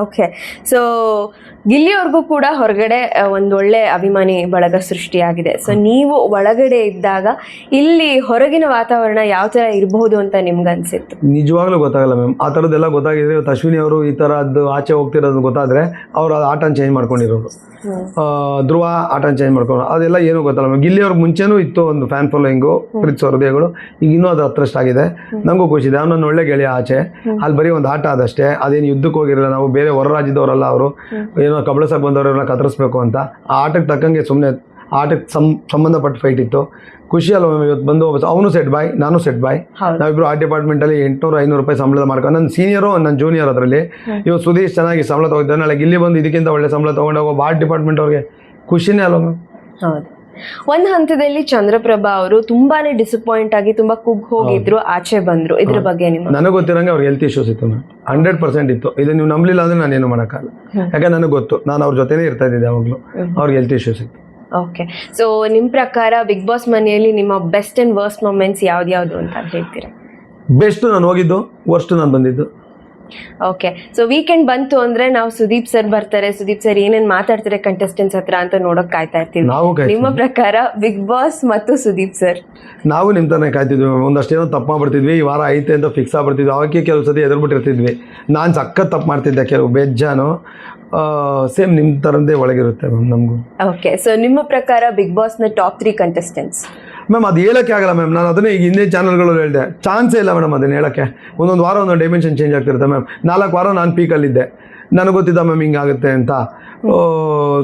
ಓಕೆ ಸೊ ಇಲ್ಲಿವರೆಗೂ ಕೂಡ ಹೊರಗಡೆ ಒಂದೊಳ್ಳೆ ಒಳ್ಳೆ ಅಭಿಮಾನಿ ಬಳಗ ಸೃಷ್ಟಿಯಾಗಿದೆ. ಸೊ ನೀವು ಒಳಗಡೆ ಇದ್ದಾಗ ಇಲ್ಲಿ ಹೊರಗಿನ ವಾತಾವರಣ ಯಾವ ತರ ಇರಬಹುದು ಅಂತ ನಿಮ್ಗೆ ಅನ್ಸಿತ್ತು ನಿಜವಾಗ್ಲೂ ಗೊತ್ತಾಗಲ್ಲ ಮ್ಯಾಮ್ ಆ ಥರದ್ದೆಲ್ಲ ಗೊತ್ತಾಗಿದ್ರೆ ಇವತ್ತು ಅಶ್ವಿನಿ ಅವರು ಈ ಥರದ್ದು ಆಚೆ ಹೋಗ್ತಿರೋದು ಗೊತ್ತಾದ್ರೆ ಅವರು ಅದು ಆಟನ ಚೇಂಜ್ ಮಾಡ್ಕೊಂಡಿರೋರು. ಧ್ರುವ ಆಟನ್ ಚೇಂಜ್ ಮಾಡ್ಕೊಂಡು ಅದೆಲ್ಲ ಏನೂ ಗೊತ್ತಲ್ಲ ಮ್ಯಾಮ್ ಗಿಲ್ಲಿಯವ್ರ ಅವ್ರಿಗೆ ಮುಂಚೆನೂ ಇತ್ತು ಒಂದು ಫ್ಯಾನ್ ಫಾಲೋಯಿಂಗು ಪ್ರೀತ್ ಹೃದಯಗಳು ಈಗ ಇನ್ನೂ ಅದು ಹತ್ರಷ್ಟು ಆಗಿದೆ ಖುಷಿ ಇದೆ. ಅವನೊಂದು ಒಳ್ಳೆ ಗೆಳೆಯ ಆಚೆ. ಅಲ್ಲಿ ಬರೀ ಒಂದು ಆಟ ಅದಷ್ಟೇ ಅದೇನು ಯುದ್ಧಕ್ಕೆ ಹೋಗಿರಲ್ಲ ನಾವು ಬೇರೆ ಹೊರ ರಾಜ್ಯದವರಲ್ಲ ಅವರು. ಏನೋ ಕಬಳಸಕ್ಕೆ ಬಂದವರನ್ನ ಕತ್ತರಿಸ್ಬೇಕು ಅಂತ. ಆ ಆಟಕ್ಕೆ ತಕ್ಕಂಗೆ ಸುಮ್ಮನೆ ಆಟಕ್ಕೆ ಸಂ ಸಂಬಂಧಪಟ್ಟ ಫೈಟ್ ಇತ್ತು. ಖುಷಿ ಅಲ್ವ ಇವತ್ತು ಬಂದು ಅವನು ಸೆಟ್ ಬಾಯ್ ನಾನು ಸೆಟ್ ಬಾಯ್ ನಾವಿಬ್ರು ಆ ಡಿಪಾರ್ಟ್ಮೆಂಟಲ್ಲಿ ಎಂಟುನೂರು ಐನೂರು ರೂಪಾಯಿ ಸಂಬಳ ಮಾಡ್ಕೊಂಡು ನನ್ನ ಸೀನಿಯರು ನನ್ನ ಜೂನಿಯರ್ ಅದರಲ್ಲಿ. ಇವತ್ತು ಸುದೀಶ್ ಚೆನ್ನಾಗಿ ಸಂಬಳ ತೊಗೊಂಡಿದ್ದಾನೆ. ನಾಳೆ ಇಲ್ಲಿ ಬಂದು ಇದಕ್ಕಿಂತ ಒಳ್ಳೆ ಸಂಬಳ ತೊಗೊಂಡೋಗೋ ಆರ್ಟ್ ಡಿಪಾರ್ಟ್ಮೆಂಟ್ ಅವ್ರಿಗೆ ಖುಷಿನೇ ಅಲ್ವ ಮ್ಯಾಮ್? ಹೌದು. ಒಂದ್ ಹಂತದಲ್ಲಿ ಚಂದ್ರಪ್ರಭಾ ಅವರು ತುಂಬಾನೇ ಡಿಸಪಾಯಿಂಟ್ ಆಗಿ ತುಂಬಾ ಕುಗ್ ಹೋಗಿದ್ರು ಆಚೆ ಬಂದ್ರು. ಇದ್ರ ಬಗ್ಗೆ ನಿಮ್ಮ ನನಗೆ ಗೊತ್ತಿರಂಗೆ ಅವ್ರಿಗೆ ಹೆಲ್ತ್ ಇಶ್ಯೂಸ್ ಇತ್ತು ಮ್ಯಾಮ್ ಹಂಡ್ರೆಡ್ ಪರ್ಸೆಂಟ್ ಇತ್ತು. ಇದು ನೀವು ನಂಬಲಿಲ್ಲ ಅಂದ್ರೆ ನಾನೇನು ಮಾಡೋಕ್ಕಾಗಲ್ಲ. ಯಾಕಂದ್ರೆ ನನಗೆ ಗೊತ್ತು. ನಾನು ಅವ್ರ ಜೊತೆನೇ ಇರ್ತಾ ಇದ್ದಿದ್ದೆ ಯಾವಾಗಲೂ. ಅವ್ರಿಗೆ ಹೆಲ್ತ್ ಇಶ್ಯೂಸ್ ಇತ್ತು. ಓಕೆ ಸೊ ನಿಮ್ ಪ್ರಕಾರ ಬಿಗ್ ಬಾಸ್ ಮನೆಯಲ್ಲಿ ನಿಮ್ಮ ಬೆಸ್ಟ್ ಅಂಡ್ ವರ್ಸ್ಟ್ ಮೊಮೆಂಟ್ಸ್ ಯಾವ್ದು ಅಂತ ಹೇಳ್ತೀರಾ? ಬೆಸ್ಟ್ ನಾನು ಹೋಗಿದ್ದು ವರ್ಸ್ಟ್ ನಾನು ಬಂದಿದ್ದು. ಓಕೆ ಸೊ ವೀಕೆಂಡ್ ಬಂತು ಅಂದ್ರೆ ನಾವು ಸುದೀಪ್ ಸರ್ ಬರ್ತಾರೆ. ಸುದೀಪ್ ಸರ್ ಏನೇನ್ ಮಾತಾಡ್ತಾರೆ ಕಂಟೆಸ್ಟೆಂಟ್ಸ್ ಹತ್ರ ಅಂತ ನೋಡಕ್ ಕಾಯ್ತಾ ಇರ್ತೀವಿ. ನಾವು ಕಾಯ್ತೀವಿ. ನಿಮ್ಮ ಪ್ರಕಾರ ಬಿಗ್ ಬಾಸ್ ಮತ್ತು ಸುದೀಪ್ ಸರ್ ನಾವು ನಿಮ್ತಾನೆ ಕಾಯ್ತಿದ್ವಿ. ಒಂದಷ್ಟೇನೋ ತಪ್ಪು ಮಾಡ್ಬಿಡ್ತಿದ್ವಿ. ಈ ವಾರ ಐತೆ ಅಂತ ಫಿಕ್ಸ್ ಆಗ್ಬಿಡ್ತಿದ್ವಿ. ಅವಕ್ಕೆ ಕೆಲವು ಸತಿ ಎದುರ್ಬಿಟ್ಟಿರ್ತಿದ್ವಿ ನಾನು ಸಕ್ಕ ತಪ್ಪು ಮಾಡ್ತಿದ್ದೆ. ಕೆಲವು ಬೆಜ್ಜಾನು ಸೇಮ್ ನಿಮ್ಮ ಥರದ್ದೇ ಒಳಗಿರುತ್ತೆ ಮ್ಯಾಮ್ ನಮಗೂ. ಓಕೆ ಸೊ ನಿಮ್ಮ ಪ್ರಕಾರ ಬಿಗ್ ಬಾಸ್ನ ಟಾಪ್ ತ್ರೀ ಕಂಟೆಸ್ಟೆಂಟ್ಸ್ ಮ್ಯಾಮ್ ಅದು ಹೇಳೋಕ್ಕೆ ಆಗಲ್ಲ ಮ್ಯಾಮ್ ನಾನು ಅದನ್ನೇ ಈಗ ಹಿಂದಿನ ಚಾನಲ್ಗಳು ಹೇಳಿದೆ. ಚಾನ್ಸೇ ಇಲ್ಲ ಮೇಡಮ್ ಅದನ್ನ ಹೇಳೋಕ್ಕೆ. ಒಂದೊಂದು ವಾರ ಒಂದೊಂದು ಡೈಮೆನ್ಷನ್ ಚೇಂಜ್ ಆಗ್ತಿರುತ್ತೆ ಮ್ಯಾಮ್ ನಾಲ್ಕು ವಾರ ನಾನು ಪೀಕಲ್ಲಿದ್ದೆ ನನಗೆ ಗೊತ್ತಿದ್ದ ಮ್ಯಾಮ್ ಹಿಂಗಾಗುತ್ತೆ ಅಂತ.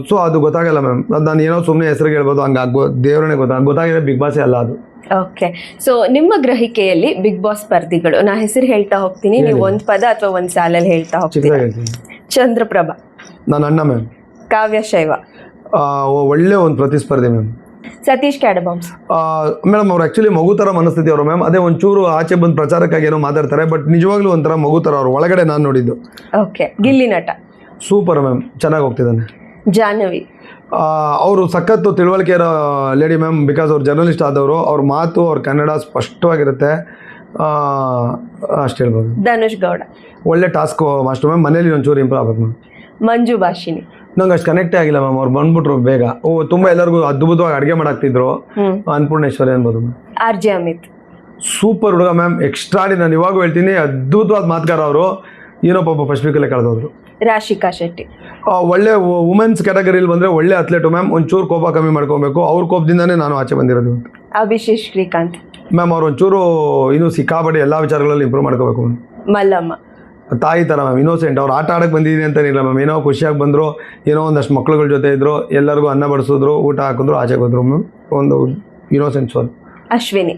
ಸೊ ಅದು ಗೊತ್ತಾಗಲ್ಲ ಮ್ಯಾಮ್ ಅದು ನಾನು ಏನೋ ಸುಮ್ಮನೆ ಹೆಸರು ಹೇಳ್ಬೋದು ಹಂಗೆ ಆಗ್ಬೋ ದೇವರನ್ನೇ ಗೊತ್ತಾಗ ಗೊತ್ತಾಗಿದೆ ಬಿಗ್ ಬಾಸೇ ಅಲ್ಲ ಅದು. ಓಕೆ ಸೊ ನಿಮ್ಮ ಗ್ರಹಿಕೆಯಲ್ಲಿ ಬಿಗ್ ಬಾಸ್ ಸ್ಪರ್ಧಿಗಳು. ನಾ ಹೆಸರು ಹೇಳ್ತಾ ಹೋಗ್ತೀನಿ. ನೀವು ಒಂದು ಪದ ಅಥವಾ ಒಂದು ಸಾಲಲ್ಲಿ ಹೇಳ್ತಾ ಹೋಗ್ತೀನಿ ಚಂದ್ರಪ್ರಭಾ. ನನ್ನ ಅಣ್ಣ ಮ್ಯಾಮ್ ಕಾವ್ಯ ಶೈವ. ಒಳ್ಳೆ ಒಂದು ಪ್ರತಿಸ್ಪರ್ಧಿ ಮ್ಯಾಮ್ ಸತೀಶ್ ಕ್ಯಾಡಬಾಮ್ಸ್ ಮೇಡಮ್ ಅವ್ರು ಆಕ್ಚುಲಿ ಮಗು ತರ ಮನಸ್ಥಿತಿ ಅವರು ಮ್ಯಾಮ್ ಅದೇ ಒಂಚೂರು ಆಚೆ ಬಂದು ಪ್ರಚಾರಕ್ಕಾಗಿ ಏನೋ ಮಾತಾಡ್ತಾರೆ ಬಟ್ ನಿಜವಾಗ್ಲೂ ಒಂಥರ ಮಗು ತರ ಅವರು. ಒಳಗಡೆ ನಾನು ನೋಡಿದ್ದು. ಓಕೆ ಗಿಲ್ಲಿ ನಟ. ಸೂಪರ್ ಮ್ಯಾಮ್ ಚೆನ್ನಾಗಿ ಹೋಗ್ತಿದ್ದಾನೆ. ಜಾಹ್ನವಿ. ಅವರು ಸಖತ್ತು ತಿಳುವಳಿಕೆ ಇರೋ ಲೇಡಿ ಮ್ಯಾಮ್ ಬಿಕಾಸ್ ಅವ್ರು ಜರ್ನಲಿಸ್ಟ್ ಆದವರು ಅವ್ರ ಮಾತು ಅವ್ರ ಕನ್ನಡ ಸ್ಪಷ್ಟವಾಗಿರುತ್ತೆ. ಅಷ್ಟು ಹೇಳ್ಬೋದು. ಧನುಷ್ ಗೌಡ. ಒಳ್ಳೆ ಟಾಸ್ಕ್ ಮಾಸ್ಟರ್ ಮ್ಯಾಮ್ ಮನೇಲಿ ಒಂಚೂರು ಇಂಪ್ರೂವ್ ಆಗ್ಬೇಕು ಮ್ಯಾಮ್ ಮಂಜು ಭಾಷಿನಿ ನಂಗೆ ಅಷ್ಟು ಕನೆಕ್ಟೇ ಆಗಿಲ್ಲ ಮ್ಯಾಮ್ ಅವ್ರು ಬಂದ್ಬಿಟ್ರು ಬೇಗ. ಓ ತುಂಬ ಎಲ್ಲರಿಗೂ ಅದ್ಭುತವಾಗಿ ಅಡುಗೆ ಮಾಡಾಕ್ತಿದ್ರು. ಅನ್ನಪೂರ್ಣೇಶ್ವರಿ ಅನ್ಬೋದು ಆರ್ ಜೆ ಅಮಿತ್. ಸೂಪರ್ ಹುಡುಗ ಮ್ಯಾಮ್ ಎಕ್ಸ್ಟ್ರಾಡಿ ನಾನು ಇವಾಗೂ ಹೇಳ್ತೀನಿ ಅದ್ಭುತವಾದ ಮಾತುಗಾರ ಅವರು. ಏನೋ ಪಾಪ ಫಸ್ಟ್ ವೀಕಲ್ಲೇ ಕಳೆದೋದ್ರು. ರಾಶಿಕಾ ಶೆಟ್ಟಿ. ಒಳ್ಳೆ ವುಮೆನ್ಸ್ ಕ್ಯಾಟಗರಿಲಿ ಬಂದರೆ ಒಳ್ಳೆ ಅಥ್ಲೆಟು ಮ್ಯಾಮ್ ಒಂಚೂರು ಕೋಪ ಕಮ್ಮಿ ಮಾಡ್ಕೊಬೇಕು. ಅವ್ರ ಕೋಪದಿಂದನೇ ನಾನು ಆಚೆ ಬಂದಿರೋದು. ಅಭಿಷೇಕ್ ಶ್ರೀಕಾಂತ್. ಮ್ಯಾಮ್ ಅವ್ರು ಒಂಚೂರು ಇನ್ನೂ ಸಿಕ್ಕಾಪಟ್ಟೆ ಎಲ್ಲ ವಿಚಾರಗಳಲ್ಲಿ ಇಂಪ್ರೂವ್ ಮಾಡ್ಕೋಬೇಕು. ಮ್ಯಾಮ್ ಮಲ್ಲಮ್ಮ. ತಾಯಿ ಥರ ಮ್ಯಾಮ್ ಇನ್ನೋಸೆಂಟ್ ಅವ್ರು ಆಟ ಆಡಕ್ಕೆ ಬಂದಿದ್ದೀನಿ ಅಂತೇನಿಲ್ಲ ಮ್ಯಾಮ್ ಏನೋ ಖುಷಿಯಾಗಿ ಬಂದರು ಏನೋ ಒಂದಷ್ಟು ಮಕ್ಳುಗಳ ಜೊತೆ ಇದ್ದರು ಎಲ್ಲರಿಗೂ ಅನ್ನ ಬಡಿಸಿದ್ರು ಊಟ ಹಾಕಿದ್ರು ಆಚೆ ಬಂದರು ಮ್ಯಾಮ್ ಒಂದು ಇನ್ನೋಸೆಂಟ್ ಸೋಲ್ ಅಶ್ವಿನಿ.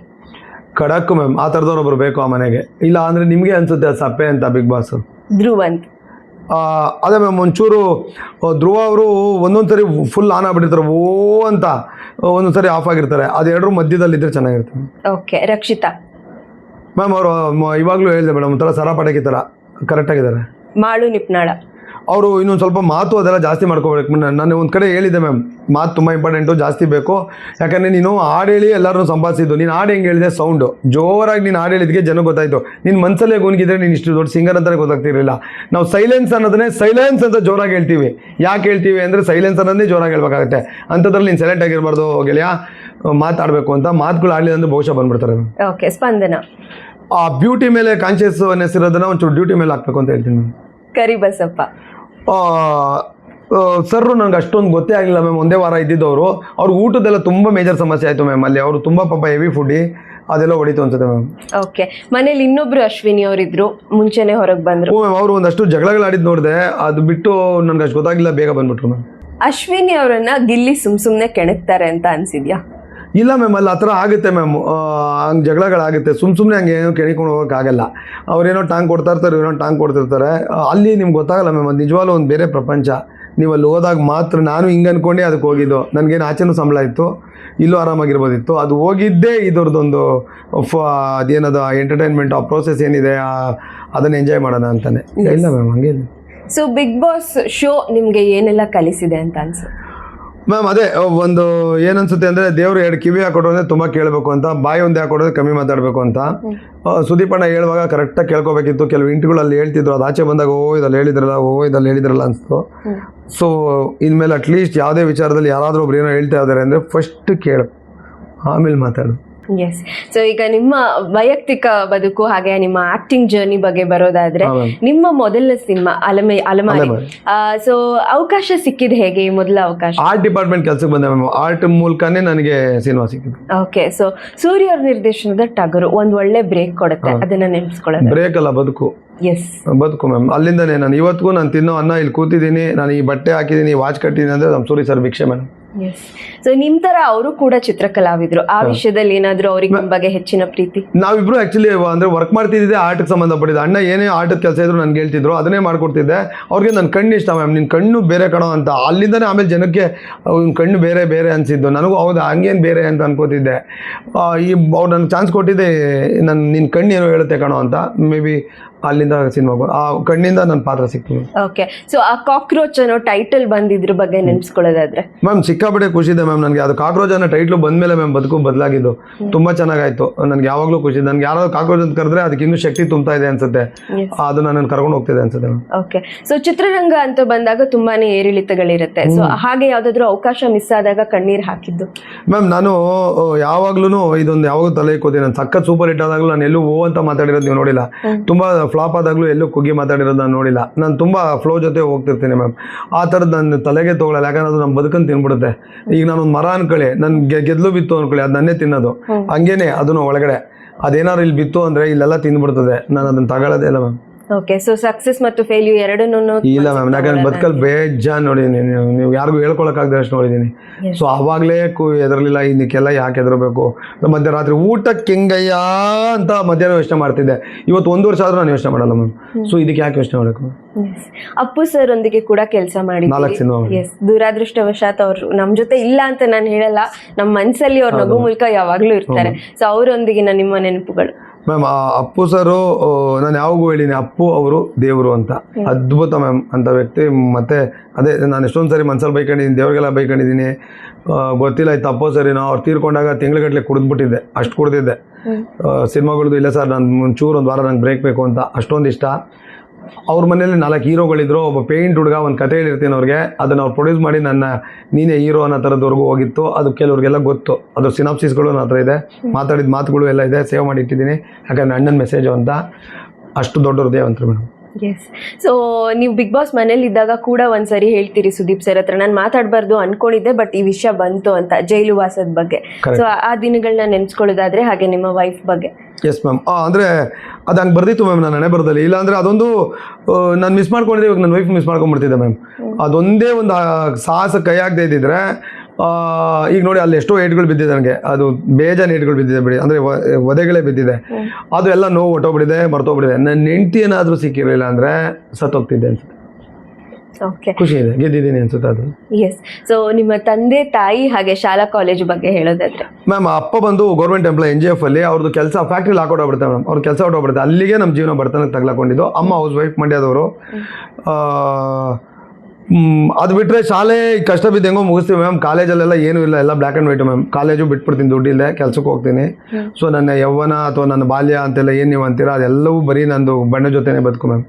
ಖಡಕ್ಕು ಮ್ಯಾಮ್ ಆ ಥರದವ್ರು ಒಬ್ರು ಬೇಕು ಆ ಮನೆಗೆ. ಇಲ್ಲ ಅಂದರೆ ನಿಮಗೆ ಅನಿಸುತ್ತೆ ಅದು ಸಪ್ಪೆ ಅಂತ ಬಿಗ್ ಬಾಸ್ ಧ್ರುವಂತ್ ಅದೇ ಮ್ಯಾಮ್ ಒಂಚೂರು ಧ್ರುವ ಅವರು ಒಂದೊಂದು ಸರಿ ಫುಲ್ ಆನ್ ಆಗ್ಬಿಟ್ಟಿರ್ತಾರೆ. ಓ ಅಂತ ಒಂದೊಂದು ಸರಿ ಆಫ್ ಆಗಿರ್ತಾರೆ. ಅದೆರಡರ ಮಧ್ಯದಲ್ಲಿದ್ದರೆ ಚೆನ್ನಾಗಿರುತ್ತೆ. ಓಕೆ ರಕ್ಷಿತಾ. ಮ್ಯಾಮ್ ಅವರು ಇವಾಗಲೂ ಹೇಳಿದೆ ಮೇಡಮ್ ಒಂಥರ ಸರ ಪಟಾಕಿ ಥರ ಕರೆಕ್ಟಾಗಿದ್ದಾರೆ ಮಾಳು ನಿಪ್ನಾಳ. ಅವರು ಇನ್ನೊಂದು ಸ್ವಲ್ಪ ಮಾತು ಅದೆಲ್ಲ ಜಾಸ್ತಿ ಮಾಡ್ಕೋಬೇಕು. ನಾನು ಒಂದು ಕಡೆ ಹೇಳಿದ್ದೆ ಮ್ಯಾಮ್ ಮಾತು ತುಂಬ ಇಂಪಾರ್ಟೆಂಟು ಜಾಸ್ತಿ ಬೇಕು. ಯಾಕಂದರೆ ನೀನು ಹಾಡು ಹೇಳಿ ಎಲ್ಲರೂ ಸಂಪಾದಿಸಿದ್ದು ನೀನು ಹಾಡು ಹೆಂಗೆ ಹೇಳಿದೆ? ಸೌಂಡು ಜೋರಾಗಿ ನೀನು ಹಾಡು ಹೇಳಿದಕ್ಕೆ ಜನಕ್ಕೆ ಗೊತ್ತಾಯಿತು. ನಿನ್ನ ಮನಸ್ಸಲ್ಲೇ ಗುನ್ಗಿದ್ರೆ ನೀನು ಇಷ್ಟು ದೊಡ್ಡ ಸಿಂಗರ್ ಅಂತಲೇ ಗೊತ್ತಾಗ್ತಿರಲಿಲ್ಲ. ನಾವು ಸೈಲೆನ್ಸ್ ಅನ್ನೋದನ್ನೇ ಸೈಲೆನ್ಸ್ ಅಂತ ಜೋರಾಗಿ ಹೇಳ್ತೀವಿ. ಯಾಕೆ ಹೇಳ್ತೀವಿ ಅಂದರೆ ಸೈಲೆನ್ಸ್ ಅನ್ನೋದೇ ಜೋರಾಗಿ ಹೇಳ್ಬೇಕಾಗತ್ತೆ. ಅಂಥದ್ರಲ್ಲಿ ನೀನು ಸೆಲೆಕ್ಟ್ ಆಗಿರಬಾರ್ದು ಗೆಳೆಯ. ಮಾತಾಡಬೇಕು ಅಂತ ಮಾತುಗಳು ಆಡಲಿಲ್ಲ ಅಂದ್ರೆ ಬಹುಶಃ ಬಂದ್ಬಿಡ್ತಾರೆ ಓಕೆ ಸ್ಪಂದನ. ಆ ಬ್ಯೂಟಿ ಮೇಲೆ ಕಾನ್ಷಿಯಸ್ನೆಸ್ ಇರೋದನ್ನ ಒಂಚೂರು ಡ್ಯೂಟಿ ಮೇಲೆ ಹಾಕ್ಬೇಕು ಅಂತ ಹೇಳ್ತೀನಿ ಮ್ಯಾಮ್ ಕರಿಬಸಪ್ಪ ಸರ್ ನನಗೆ ಅಷ್ಟೊಂದು ಗೊತ್ತೇ ಆಗಲಿಲ್ಲ ಮ್ಯಾಮ್ ಒಂದೇ ವಾರ ಇದ್ದಿದ್ದವರು. ಅವ್ರಿಗೆ ಊಟದೆಲ್ಲ ತುಂಬ ಮೇಜರ್ ಸಮಸ್ಯೆ ಆಯಿತು ಮ್ಯಾಮ್ ಅಲ್ಲಿ. ಅವರು ತುಂಬ ಪಾಪ ಹೆವಿ ಫುಡ್ಡಿ ಅದೆಲ್ಲ ಹೊಡಿತು ಅನ್ಸುತ್ತೆ ಮ್ಯಾಮ್ ಓಕೆ ಮನೇಲಿ ಇನ್ನೊಬ್ರು ಅಶ್ವಿನಿ ಅವರಿದ್ರು. ಮುಂಚೆನೆ ಹೊರಗೆ ಬಂದ್ರು. ಹ್ಞೂ ಮ್ಯಾಮ್ ಅವರು ಒಂದಷ್ಟು ಜಗಳಗಳಾಡಿದ್ದು ನೋಡಿದೆ. ಅದು ಬಿಟ್ಟು ನನಗೆ ಅಷ್ಟು ಗೊತ್ತಾಗಿಲ್ಲ ಬೇಗ ಬಂದ್ಬಿಟ್ರು ಮ್ಯಾಮ್ ಅಶ್ವಿನಿ ಅವರನ್ನ ಗಿಲ್ಲಿ ಸುಮ್ ಸುಮ್ನೆ ಕೆಣಕ್ತಾರೆ ಅಂತ ಅನ್ಸಿದ್ಯಾ? ಇಲ್ಲ ಮ್ಯಾಮ್ ಅಲ್ಲಿ ಆ ಥರ ಆಗುತ್ತೆ ಮ್ಯಾಮ್ ಹಂಗೆ ಜಗಳಗಳಾಗುತ್ತೆ. ಸುಮ್ಮ ಸುಮ್ಮನೆ ಹಂಗೆ ಏನೋ ಕೆಣಿಕೊಂಡು ಹೋಗೋಕ್ಕಾಗಲ್ಲ. ಅವ್ರೇನೋ ಟಾಂಗ್ ಕೊಡ್ತಾ ಇರ್ತಾರೆ ಏನೋ ಟಾಂಗ್ ಕೊಡ್ತಿರ್ತಾರೆ. ಅಲ್ಲಿ ನಿಮ್ಗೆ ಗೊತ್ತಾಗಲ್ಲ ಮ್ಯಾಮ್ ಅದು ನಿಜವಾಗ್ಲೂ ಒಂದು ಬೇರೆ ಪ್ರಪಂಚ. ನೀವು ಅಲ್ಲಿ ಹೋದಾಗ ಮಾತ್ರ ನಾನು ಹಿಂಗೆ ಅಂದ್ಕೊಂಡೆ ಅದಕ್ಕೆ ಹೋಗಿದ್ದು. ನನಗೇನು ಆಚೆನೂ ಸಂಬಳ ಇತ್ತು ಇಲ್ಲೂ ಆರಾಮಾಗಿರ್ಬೋದಿತ್ತು. ಅದು ಹೋಗಿದ್ದೇ ಇದರದ್ದೊಂದು ಫ ಅದೇನದು ಎಂಟರ್ಟೈನ್ಮೆಂಟ್ ಆ ಪ್ರೋಸೆಸ್ ಏನಿದೆ ಅದನ್ನು ಎಂಜಾಯ್ ಮಾಡೋಣ ಅಂತಲೇ ಇಲ್ಲ ಮ್ಯಾಮ್ ಹಂಗೆ ಸೊ ಬಿಗ್ ಬಾಸ್ ಶೋ ನಿಮಗೆ ಏನೆಲ್ಲ ಕಲಿಸಿದೆ ಅಂತ ಅನ್ಸುತ್ತೆ? ಮ್ಯಾಮ್ ಅದೇ ಒಂದು ಏನನ್ಸುತ್ತೆ ಅಂದರೆ ದೇವರು ಎರಡು ಕಿವಿ ಹಾಕೊಟ್ರು ಅಂದರೆ ತುಂಬ ಕೇಳಬೇಕು ಅಂತ ಬಾಯಿ ಒಂದೇ ಕಮ್ಮಿ ಮಾತಾಡಬೇಕು ಅಂತ. ಸುದೀಪಣ್ಣ ಹೇಳುವಾಗ ಕರೆಕ್ಟಾಗಿ ಕೇಳ್ಕೊಬೇಕಿತ್ತು. ಕೆಲವು ಇಂಟುಗಳಲ್ಲಿ ಹೇಳ್ತಿದ್ರು ಅದು ಆಚೆ ಬಂದಾಗ ಓ ಇದಲ್ಲಿ ಹೇಳಿದ್ರಲ್ಲ ಓ ಇದಲ್ಲಿ ಹೇಳಿದ್ರಲ್ಲ ಅನಿಸ್ತು. ಸೊ ಇನ್ಮೇಲೆ ಅಟ್ಲೀಸ್ಟ್ ಯಾವುದೇ ವಿಚಾರದಲ್ಲಿ ಯಾರಾದರೂ ಒಬ್ರು ಏನೋ ಹೇಳ್ತಾ ಇದ್ದಾರೆ ಅಂದರೆ ಫಸ್ಟ್ ಕೇಳು ಆಮೇಲೆ ಮಾತಾಡು. ಎಸ್ ಸೊ ಈಗ ನಿಮ್ಮ ವೈಯಕ್ತಿಕ ಬದುಕು ಹಾಗೆ ನಿಮ್ಮ ಆಕ್ಟಿಂಗ್ ಜರ್ನಿ ಬಗ್ಗೆ ಬರೋದಾದ್ರೆ ನಿಮ್ಮ ಮೊದಲ ಸಿನಿಮಾ ಅಲಮೆ ಅಲಮಾರಿ. ಸೊ ಅವಕಾಶ ಸಿಕ್ಕಿದ ಹೇಗೆ? ಈ ಮೊದಲ ಅವಕಾಶ? ಆರ್ಟ್ ಡಿಪಾರ್ಟ್ಮೆಂಟ್ ಕೆಲಸಕ್ಕೆ ಬಂದೆ ಮ್ಯಾಮ್. ಆರ್ಟ್ ಮೂಲಕನೇ ನನಗೆ ಸಿನಿಮಾ ಸಿಕ್ಕಿದೆ ಓಕೆ ಸೊ ಸೂರ್ಯ ಅವ್ರ ನಿರ್ದೇಶನದ ಟಗರು ಒಂದ್ ಒಳ್ಳೆ ಬ್ರೇಕ್ ಕೊಡುತ್ತೆ. ಅದನ್ನ ನೆನ್ಪಿಸ್ಕೊಳ್ಳೋದು ಬ್ರೇಕ್ ಅಲ್ಲ ಬದುಕು. ಬದುಕು ಮ್ಯಾಮ್. ಅಲ್ಲಿಂದನೇ ನಾನು ಇವತ್ತಿಗೂ ನಾನು ತಿನ್ನೋ ಅನ್ನ ಇಲ್ಲಿ ಕೂತಿದ್ದೀನಿ ನಾನು ಈ ಬಟ್ಟೆ ಹಾಕಿದ್ದೀನಿ ವಾಚ್ ಕಟ್ಟಿದ್ದೀನಿ ಅಂದರೆ ನಮ್ಮ ಸೂರಿ ಸರ್ ಭಿಕ್ಷೆ ಮೇಡಮ್ ಎಸ್ ಸೊ ನಿಮ್ ತರ ಅವರು ಕೂಡ ಚಿತ್ರಕಲಾವಿದ್ರು. ಆ ವಿಷಯದಲ್ಲಿ ಏನಾದ್ರೂ ಅವ್ರಿಗೆ ನಿಮ್ಮ ಬಗ್ಗೆ ಹೆಚ್ಚಿನ ಪ್ರೀತಿ? ನಾವಿಬ್ರು ಆ್ಯಕ್ಚುಲಿ ಅಂದರೆ ವರ್ಕ್ ಮಾಡ್ತಿದ್ದೆ ಆರ್ಟ್ಗೆ ಸಂಬಂಧಪಟ್ಟಿದ್ದು. ಅಣ್ಣ ಏನೇ ಆಟದ ಕೆಲಸ ಇದ್ರು ನನ್ಗೆ ಹೇಳ್ತಿದ್ರು ಅದನ್ನೇ ಮಾಡ್ಕೊಡ್ತಿದ್ದೆ. ಅವ್ರಿಗೆ ನನ್ನ ಕಣ್ಣು ಇಷ್ಟ ಮ್ಯಾಮ್. ನಿನ್ನ ಕಣ್ಣು ಬೇರೆ ಕಣೋ ಅಂತ. ಅಲ್ಲಿಂದನೇ ಆಮೇಲೆ ಜನಕ್ಕೆ ಅವ್ನ ಕಣ್ಣು ಬೇರೆ ಬೇರೆ ಅನಿಸಿದ್ದು. ನನಗೂ ಹೌದು ಹಂಗೇನು ಬೇರೆ ಅಂತ ಅನ್ಕೋತಿದ್ದೆ. ಈ ಅವ್ರು ನನಗೆ ಚಾನ್ಸ್ ಕೊಟ್ಟಿದ್ದೆ ನನ್ನ ನಿನ್ನ ಕಣ್ಣು ಏನೋ ಹೇಳುತ್ತೆ ಕಣೋ ಅಂತ. ಮೇ ಬಿ ಅಲ್ಲಿಂದ ಸಿನಿಮಾ ಆ ಕಣ್ಣಿಂದ ನನ್ನ ಪಾತ್ರ ಸಿಕ್ತೀನಿ ಓಕೆ ಸೊ ಆ ಕಾಕ್ರೋಚ್ ಅನ್ನೋ ಟೈಟಲ್ ಬಂದಿದ್ರ ಬಗ್ಗೆ ನೆನ್ಸ್ಕೊಳ್ಳೋದಾದ್ರೆ? ಮ್ಯಾಮ್ ಸಿಕ್ಕಾಪಟ್ಟೆ ಖುಷಿ ಇದೆ ಮ್ಯಾಮ್ ನನಗೆ ಅದು ಕಾಕ್ರೋಚ್ ಅನ್ನೋ ಟೈಟ್ಲು ಬಂದಮೇಲೆ ಮ್ಯಾಮ್ ಬದುಕು ಬದಲಾಗಿದ್ದು. ತುಂಬಾ ಚೆನ್ನಾಗಾಯ್ತು. ನನಗೆ ಯಾವಾಗಲೂ ಖುಷಿ ನನಗೆ ಯಾರಾದ್ರು ಕಾಕ್ರೋಚ್ ಅಂತ ಕರೆದ್ರೆ ಅದಕ್ಕೆ ಇನ್ನೂ ಶಕ್ತಿ ತುಂಬ್ತಾ ಇದೆ ಅನ್ಸುತ್ತೆ. ಅದು ನನ್ನನ್ನು ಕರ್ಕೊಂಡು ಹೋಗ್ತಿದೆ ಅನ್ಸುತ್ತೆ ಮ್ಯಾಮ್ ಓಕೆ ಸೊ ಚಿತ್ರರಂಗ ಅಂತ ಬಂದಾಗ ತುಂಬಾನೇ ಏರಿಳಿತಗಳಿರುತ್ತೆ. ಸೊ ಹಾಗೆ ಯಾವ್ದಾದ್ರು ಅವಕಾಶ ಮಿಸ್ ಆದಾಗ ಕಣ್ಣೀರ್ ಹಾಕಿದ್ದು? ಮ್ಯಾಮ್ ನಾನು ಯಾವಾಗ್ಲೂ ಇದೊಂದು ಯಾವಾಗ ತಲೆ ಇಕ್ಕೋತೀನಿ ನಾನು ಸಖತ್ ಸೂಪರ್ ಹಿಟ್ ಆದಾಗಲೂ ನಾನು ಎಲ್ಲೂ ಓ ಅಂತ ಮಾತಾಡಿರೋದು ನೀವು ನೋಡಿಲ್ಲ. ತುಂಬ ಫ್ಲಾಪ್ ಆದಾಗಲೂ ಎಲ್ಲೂ ಕುಗ್ಗಿ ಮಾತಾಡಿರೋದು ನಾನು ನೋಡಿಲ್ಲ. ನಾನು ತುಂಬ ಫ್ಲೋ ಜೊತೆ ಹೋಗ್ತಿರ್ತೀನಿ ಮ್ಯಾಮ್ ಆ ಥರದ್ದು ನನ್ನ ತಲೆಗೆ ತೊಗೊಳ್ಳಲ್ಲ ಯಾಕಂದ್ರೆ ಅದು ನಮ್ಮ ಬದುಕನ್ನು ತಿನ್ಬಿಡುತ್ತೆ. ಈಗ ನಾನೊಂದು ಮರ ಅನ್ಕೊಳ್ಳಿ ನನ್ನ ಗೆದ್ಲು ಬಿತ್ತು ಅನ್ಕೊಳ್ಳಿ ಅದು ನನ್ನೇ ತಿನ್ನೋದು. ಹಂಗೇನೆ ಅದನ್ನು ಒಳಗಡೆ. ಅದೇನಾದ್ರು ಇಲ್ಲಿ ಬಿತ್ತು ಅಂದರೆ ಇಲ್ಲೆಲ್ಲ ತಿಂದ್ಬಿಡ್ತದೆ ನಾನು ಅದನ್ನು ತಗೊಳ್ಳೋದೇ ಇಲ್ಲ ಮ್ಯಾಮ್ ಓಕೆ ಸೊ ಸಕ್ಸಸ್ ಮತ್ತು ಫೇಲ್ಯೂ ಎರಡನ್ನೂ ಇಲ್ಲ ಮ್ಯಾಮ್ ಯಾಕಂದ್ರೆ ಬದುಕಲ್ಲಿ ಬೇಜಾನ್ ನೋಡಿದ್ದೀನಿ ನೀವು ಯಾರಿಗೂ ಹೇಳ್ಕೊಳಕ್ಕಾಗದೆ ಅಷ್ಟು ನೋಡಿದ್ದೀನಿ. ಸೊ ಅವಾಗಲೇ ಎದರಲಿಲ್ಲ ಇದಕ್ಕೆಲ್ಲ ಯಾಕೆ ಎದರಬೇಕು ಮಧ್ಯರಾತ್ರಿ ಊಟಕ್ಕೆ ಹೆಂಗಯ್ಯ ಅಂತ ಮಧ್ಯಾಹ್ನ ಯೋಚನೆ ಮಾಡ್ತಿದ್ದೆ. ಇವತ್ತು ಒಂದು ವರ್ಷ ಆದ್ರೂ ನಾನು ಯೋಚನೆ ಮಾಡಲ್ಲ ಮ್ಯಾಮ್ ಸೊ ಇದಕ್ಕೆ ಯಾಕೆ ಯೋಚನೆ ಮಾಡಬೇಕು. ಅಪ್ಪು ಸರ್ ಒಂದಿಗೆ ಕೂಡ ಕೆಲಸ ಮಾಡಿ ಎಸ್ ದುರಾದೃಷ್ಟವಶಾತ್ ಅವರು ನಮ್ ಜೊತೆ ಇಲ್ಲ ಅಂತ ನಾನು ಹೇಳಲ್ಲ. ನಮ್ಮ ಮನ್ಸಲ್ಲಿ ಅವ್ರ ನಗು ಮೂಲಕ ಯಾವಾಗ್ಲೂ ಇರ್ತಾರೆ. ಸೊ ಅವರೊಂದಿಗಿನ ನಿಮ್ಮ ನೆನಪುಗಳು. ಮ್ಯಾಮ್ ಅಪ್ಪು ಸರು ನಾನು ಯಾವಾಗೂ ಹೇಳಿನಿ ಅಪ್ಪು ಅವರು ದೇವರು ಅಂತ. ಅದ್ಭುತ ಮ್ಯಾಮ್ ಅಂತ ವ್ಯಕ್ತಿ. ಮತ್ತೆ ಅದೇ ನಾನು ಎಷ್ಟೊಂದು ಸರಿ ಮನ್ಸಲ್ಲಿ ಬೈಕೊಂಡಿದ್ದೀನಿ ದೇವ್ರಿಗೆಲ್ಲ ಬೈಕೊಂಡಿದ್ದೀನಿ ಗೊತ್ತಿಲ್ಲ ಇತ್ತು ಅಪ್ಪು ಸರಿನೋ ಅವ್ರು ತೀರ್ಕೊಂಡಾಗ ತಿಂಗ್ಳುಗಟ್ಟಲೆ ಕುಡಿದ್ಬಿಟ್ಟಿದ್ದೆ ಅಷ್ಟು ಕುಡ್ದಿದ್ದೆ. ಸಿನಿಮಾಗಳದ್ದು ಇಲ್ಲ ಸರ್ ನಾನು ಒಂಚೂರು ಒಂದು ವಾರ ನಂಗೆ ಬ್ರೇಕ್ ಬೇಕು ಅಂತ ಅಷ್ಟೊಂದು ಇಷ್ಟ. ಅವ್ರ ಮನೇಲಿ ನಾಲ್ಕು ಹೀರೋಗಳಿದ್ರು, ಒಬ್ಬ ಪೇಂಟ್ ಹುಡುಗ, ಒಂದು ಕತೆ ಹೇಳಿರ್ತೀನಿ ಅವ್ರಿಗೆ. ಅದನ್ನು ಅವ್ರು ಪ್ರೊಡ್ಯೂಸ್ ಮಾಡಿ ನನ್ನ, ನೀನೇ ಹೀರೋ ಅನ್ನೋ ಥರದವರೆಗೂ ಹೋಗಿತ್ತು. ಅದು ಕೆಲವ್ರಿಗೆಲ್ಲ ಗೊತ್ತು. ಅದು ಸಿನಾಪ್ಸಿಸ್ಗಳು ನನ್ನ ಹತ್ರ ಇದೆ. ಮಾತಾಡಿದ ಮಾತುಗಳು ಎಲ್ಲ ಇದೆ. ಸೇವ್ ಮಾಡಿ ಇಟ್ಟಿದ್ದೀನಿ. ಯಾಕಂದರೆ ಅಣ್ಣನ ಮೆಸೇಜು ಅಂತ. ಅಷ್ಟು ದೊಡ್ಡ ಅಂತ ಮೇಡಮ್. ಎಸ್ ಸೊ ನೀವು ಬಿಗ್ ಬಾಸ್ ಮನೇಲಿ ಇದ್ದಾಗ ಕೂಡ ಒಂದ್ಸರಿ ಹೇಳ್ತೀರಿ ಸುದೀಪ್ ಸರ್ ಹತ್ರ. ನಾನು ಮಾತಾಡಬಾರ್ದು ಅನ್ಕೊಂಡಿದ್ದೆ ಬಟ್ ಈ ವಿಷಯ ಬಂತು ಅಂತ ಜೈಲು ವಾಸದ ಬಗ್ಗೆ. ಸೊ ಆ ದಿನಗಳನ್ನ ನೆನ್ಸ್ಕೊಳ್ಳೋದಾದ್ರೆ ಹಾಗೆ ನಿಮ್ಮ ವೈಫ್ ಬಗ್ಗೆ. ಎಸ್ ಮ್ಯಾಮ್ ಅಂದರೆ ಅದು ಹಂಗೆ ಬರ್ದಿತ್ತು ಮ್ಯಾಮ್ ನಾನು ಹಣೆ ಇಲ್ಲ ಇಲ್ಲಾಂದರೆ ಅದೊಂದು ನಾನು ಮಿಸ್ ಮಾಡ್ಕೊಂಡಿದ್ದೆ ಇವಾಗ ನನ್ನ ವೈಫ್ ಮಿಸ್ ಮಾಡ್ಕೊಂಡ್ಬಿಡ್ತಿದ್ದೆ ಮ್ಯಾಮ್ ಅದೊಂದೇ ಒಂದು ಸಾಹಸ ಕೈ ಆಗದೆ ಇದ್ದಿದ್ರೆ ಈಗ ನೋಡಿ ಅಲ್ಲಿ ಎಷ್ಟೋ ಏಟ್ಗಳು ಬಿದ್ದಿದೆ ನನಗೆ. ಅದು ಬೇಜಾನ್ ಏಟ್ಗಳು ಬಿದ್ದಿದೆ ಬಿಡಿ. ಅಂದರೆ ಒದೆಗಳೇ ಬಿದ್ದಿದೆ. ಅದು ಎಲ್ಲ ನೋವು ಹೊಟ್ಟೋಗ್ಬಿಟ್ಟಿದೆ ಮರ್ತೋಗ್ಬಿಟ್ಟಿದೆ. ನನ್ನ ಹೆಂಡತಿ ಏನಾದರೂ ಸಿಕ್ಕಿರಲಿಲ್ಲ ಅಂದರೆ ಸತ್ತೋಗ್ತಿದ್ದೆ ಅನ್ಸುತ್ತೆ. ಓಕೆ ಖುಷಿ ಇದೆ ಗೆದ್ದಿದ್ದೀನಿ ಅನ್ಸುತ್ತೆ ಅದು. ಎಸ್ ಸೊ ನಿಮ್ಮ ತಂದೆ ತಾಯಿ ಹಾಗೆ ಶಾಲಾ ಕಾಲೇಜು ಬಗ್ಗೆ ಹೇಳೋದಾದ್ರೆ? ಮ್ಯಾಮ್ ಅಪ್ಪ ಬಂದು government employee N G F ಅಲ್ಲಿ ಅವ್ರದ್ದು ಕೆಲಸ ಫ್ಯಾಕ್ಟ್ರಿಲಿ ಹಾಕೊಟ್ಟೋಗ್ಬಿಡುತ್ತೆ ಮ್ಯಾಮ್ ಅವ್ರ ಕೆಲಸ ಹೊಟ್ಟೋಗ್ಬಿಡುತ್ತೆ ಅಲ್ಲಿಗೆ ನಮ್ಮ ಜೀವನ ಬರ್ತಾನೆ ತಗ್ಲಾಕೊಂಡಿದ್ದು. ಅಮ್ಮ ಹೌಸ್ ವೈಫ್ ಮಂಡ್ಯದವರು ಅದು ಬಿಟ್ಟರೆ ಶಾಲೆ ಕಷ್ಟ ಬಿದ್ದು ಹೆಂಗೋ ಮುಗಿಸ್ತೀವಿ ಮ್ಯಾಮ್. ಕಾಲೇಜಲ್ಲೆಲ್ಲ ಏನೂ ಇಲ್ಲ ಎಲ್ಲ black and white ma'am. College ಬಿಟ್ಬಿಡ್ತೀನಿ ದುಡ್ಡಿಲ್ಲದೆ ಕೆಲಸಕ್ಕೆ ಹೋಗ್ತೀನಿ. ಸೊ ನನ್ನ ಯೌವನ ಅಥವಾ ನನ್ನ ಬಾಲ್ಯ ಅಂತೆಲ್ಲ ಏನು ನೀವು ಅಂತೀರಾ ಅದೆಲ್ಲವೂ ಬರೀ ನಂದು ಬಣ್ಣ ಜೊತೆನೇ ಬದುಕು ಮ್ಯಾಮ್.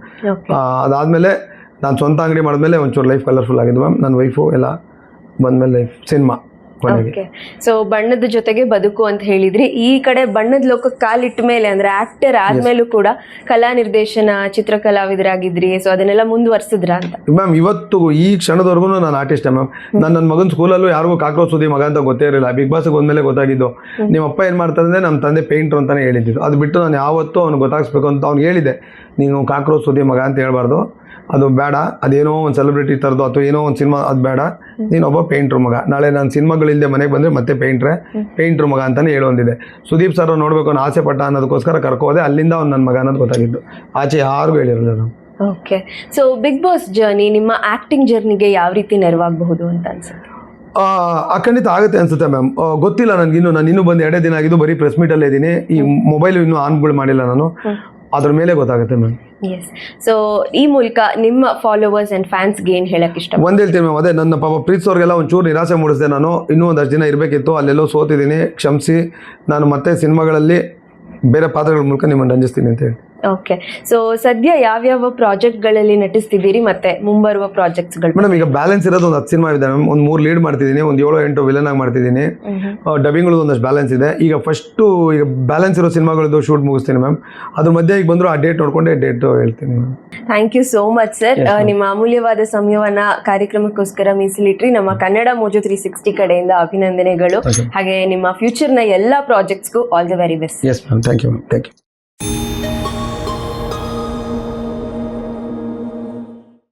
ಅದಾದಮೇಲೆ ನಾನು ಸ್ವಂತ ಅಂಗಡಿ ಮಾಡಿದ್ಮೇಲೆ ಒಂಚೂರು ಲೈಫ್ ಕಲರ್ಫುಲ್ ಆಗಿದ್ದು ಮ್ಯಾಮ್. ನನ್ನ ವೈಫು ಎಲ್ಲ ಬಂದಮೇಲೆ ಲೈಫ್ ಸಿನಿಮಾ ಕೊನೆಗೆ. ಸೊ ಬಣ್ಣದ ಜೊತೆಗೆ ಬದುಕು ಅಂತ ಹೇಳಿದ್ರಿ. ಈ ಕಡೆ ಬಣ್ಣದ ಲೋಕಕ್ಕೆ ಕಾಲಿಟ್ಟ ಮೇಲೆ ಅಂದ್ರೆ ಆಕ್ಟರ್ ಆದ್ಮೇಲೂ ಕೂಡ ಕಲಾ ನಿರ್ದೇಶನ ಚಿತ್ರಕಲಾವಿದರಾಗಿದ್ರಿ. ಸೊ ಅದನ್ನೆಲ್ಲ ಮುಂದುವರ್ಸಿದ್ರ ಅಂತ? ಮ್ಯಾಮ್ ಇವತ್ತು ಈ ಕ್ಷಣದವರೆಗೂ ನಾನು ಆರ್ಟಿಸ್ಟ್ ಮ್ಯಾಮ್ ನಾನು ನನ್ನ ಮಗನ ಸ್ಕೂಲಲ್ಲೂ ಯಾರಿಗೂ ಕಾಕ್ರೋಚ್ ಸುದ್ದಿ ಮಗ ಅಂತ ಗೊತ್ತೇ ಇರಲಿಲ್ಲ. ಬಿಗ್ ಬಾಸ್ ಬಂದ್ಮೇಲೆ ಗೊತ್ತಾಗಿದ್ದು ನಿಮ್ಮ ಅಪ್ಪ ಏನು ಮಾಡ್ತಾರೆ ನಮ್ಮ ತಂದೆ ಪೇಂಟರ್ ಅಂತಾನೆ ಹೇಳಿದ್ದು. ಅದು ಬಿಟ್ಟು ನಾನು ಯಾವತ್ತೂ ಅವ್ನು ಗೊತ್ತಾಗಿಸ್ಬೇಕು ಅಂತ ಅವ್ನು ಹೇಳಿದೆ ನೀನು ಕಾಕ್ರೋಚ್ ಸುದ್ದಿ ಮಗ ಅಂತ ಹೇಳ್ಬಾರ್ದು. ಅದು ಬೇಡ ಅದೇನೋ ಒಂದು ಸೆಲೆಬ್ರಿಟಿ ಥರದ್ದು ಅಥವಾ ಏನೋ ಒಂದು ಸಿನಿಮಾ ಅದು ಬೇಡ. ನೀನೊಬ್ಬ ಒಬ್ಬ ಪೇಂಟ್ರ್ ಮಗ. ನಾಳೆ ನಾನು ಸಿನಿಮಾಗಳಿಲ್ಲದೆ ಮನೆಗೆ ಬಂದರೆ ಮತ್ತೆ ಪೇಂಟ್ರೆ ಪೇಂಟ್ರ್ ಮಗ ಅಂತಲೇ ಹೇಳುವಂತಿದೆ ಸುದೀಪ್ ಸರ್ ನೋಡಬೇಕು ಅನ್ನೋ ಆಸೆ ಪಟ್ಟ ಅನ್ನೋದಕ್ಕೋಸ್ಕರ ಕರ್ಕೋದೆ ಅಲ್ಲಿಂದ ಅವ್ನು ನನ್ನ ಮಗ ಅನ್ನೋದು ಗೊತ್ತಾಗಿದ್ದು. ಆಚೆ ಯಾರಿಗೂ ಹೇಳಿರಲಿಲ್ಲ ನಾವು okay so Bigg Boss journey ನಿಮ್ಮ ಆ್ಯಕ್ಟಿಂಗ್ ಜರ್ನಿಗೆ ಯಾವ ರೀತಿ ನೆರವಾಗಬಹುದು ಅಂತ ಅನ್ಸುತ್ತೆ? ಆ, ಆ, ಖಂಡಿತ ಆಗುತ್ತೆ ಅನ್ಸುತ್ತೆ ಮ್ಯಾಮ್ ಗೊತ್ತಿಲ್ಲ ನನಗಿನ್ನು ನಾನು ಇನ್ನೂ ಬಂದು ಎರಡೇ ದಿನ ಆಗಿದ್ದು ಬರೀ ಪ್ರೆಸ್ ಮೀಟಲ್ಲೇ ಇದ್ದೀನಿ. ಈ ಮೊಬೈಲ್ ಇನ್ನೂ ಆನ್ಗಳು ಮಾಡಿಲ್ಲ ನಾನು. ಅದ್ರ ಮೇಲೆ ಗೊತ್ತಾಗುತ್ತೆ ಮ್ಯಾಮ್ ಎಸ್ ಸೊ ಈ ಮೂಲಕ ನಿಮ್ಮ ಫಾಲೋವರ್ಸ್ ಅಂಡ್ ಫ್ಯಾನ್ಸ್ಗೆ ಏನು ಹೇಳಕ್ ಇಷ್ಟ ಒಂದ್ ಹೇಳ್ತೀನಿ ಮ್ಯಾಮ್ ಅದೇ ನನ್ನ ಪಾಪ ಪ್ರೀತಿಸೋರ್ಗೆಲ್ಲ ಒಂಚೂರು ನಿರಾಸೆ ಮೂಡಿಸಿದೆ ನಾನು. ಇನ್ನೂ ಒಂದಷ್ಟು ದಿನ ಇರಬೇಕಿತ್ತು ಅಲ್ಲೆಲ್ಲೋ ಸೋತಿದ್ದೀನಿ ಕ್ಷಮಿಸಿ. ನಾನು ಮತ್ತೆ ಸಿನಿಮಾಗಳಲ್ಲಿ ಬೇರೆ ಪಾತ್ರಗಳ ಮೂಲಕ ನಿಮ್ಮನ್ನು ರಂಜಿಸ್ತೀನಿ ಅಂತ ಹೇಳಿ. ಓಕೆ ಸೊ ಸದ್ಯ ಯಾವ್ಯಾವ ಪ್ರಾಜೆಕ್ಟ್ಗಳಲ್ಲಿ ನಟಿಸ್ತಿದ್ದೀರಿ ಮತ್ತೆ ಮುಂಬರುವ ಪ್ರಾಜೆಕ್ಟ್ಸ್ಗಳು? ಮೇಡಮ್ ಈಗ ಬ್ಯಾಲೆನ್ಸ್ ಇರೋದು ಒಂದು ಹತ್ತು ಸಿನಿಮಾ ಇದೆ. ಮ್ಯಾಮ್ ಒಂದು ಮೂರು ಲೀಡ್ ಮಾಡ್ತಿದ್ದೀನಿ ಒಂದು ಏಳು ಎಂಟು ವಿಲನ್ ಆಗಿ ಮಾಡ್ತಿದ್ದೀನಿ. ಡಬ್ಬಿಂಗ್ಗಳು ಒಂದಷ್ಟು ಬ್ಯಾಲೆನ್ಸ್ ಇದೆ. ಈಗ ಫಸ್ಟು ಈಗ ಬ್ಯಾಲೆನ್ಸ್ ಇರೋ ಸಿನಿಮಾಗಳದ್ದು ಶೂಟ್ ಮುಗಿಸ್ತೀನಿ ಮ್ಯಾಮ್. ಅದ್ರ ಮಧ್ಯೆ ಈಗ ಬಂದರೂ ಆ ಡೇಟ್ ನೋಡ್ಕೊಂಡೆ ಡೇಟ್ ಹೇಳ್ತೀನಿ ma'am. Thank you so much sir ನಿಮ್ಮ ಅಮೂಲ್ಯವಾದ ಸಮಯವನ್ನ ಕಾರ್ಯಕ್ರಮಕ್ಕೋಸ್ಕರ ಮೀಸಲಿಟ್ರಿ. ನಮ್ಮ ಕನ್ನಡ ಮೋಜು ತ್ರೀ ಸಿಕ್ಸ್ಟಿ ಕಡೆಯಿಂದ ಅಭಿನಂದನೆಗಳು. ಹಾಗೆ ನಿಮ್ಮ ಫ್ಯೂಚರ್ನ ಎಲ್ಲ ಪ್ರಾಜೆಕ್ಟ್ಸ್ಗೂ all the very best yes ma'am thank you ma'am thank you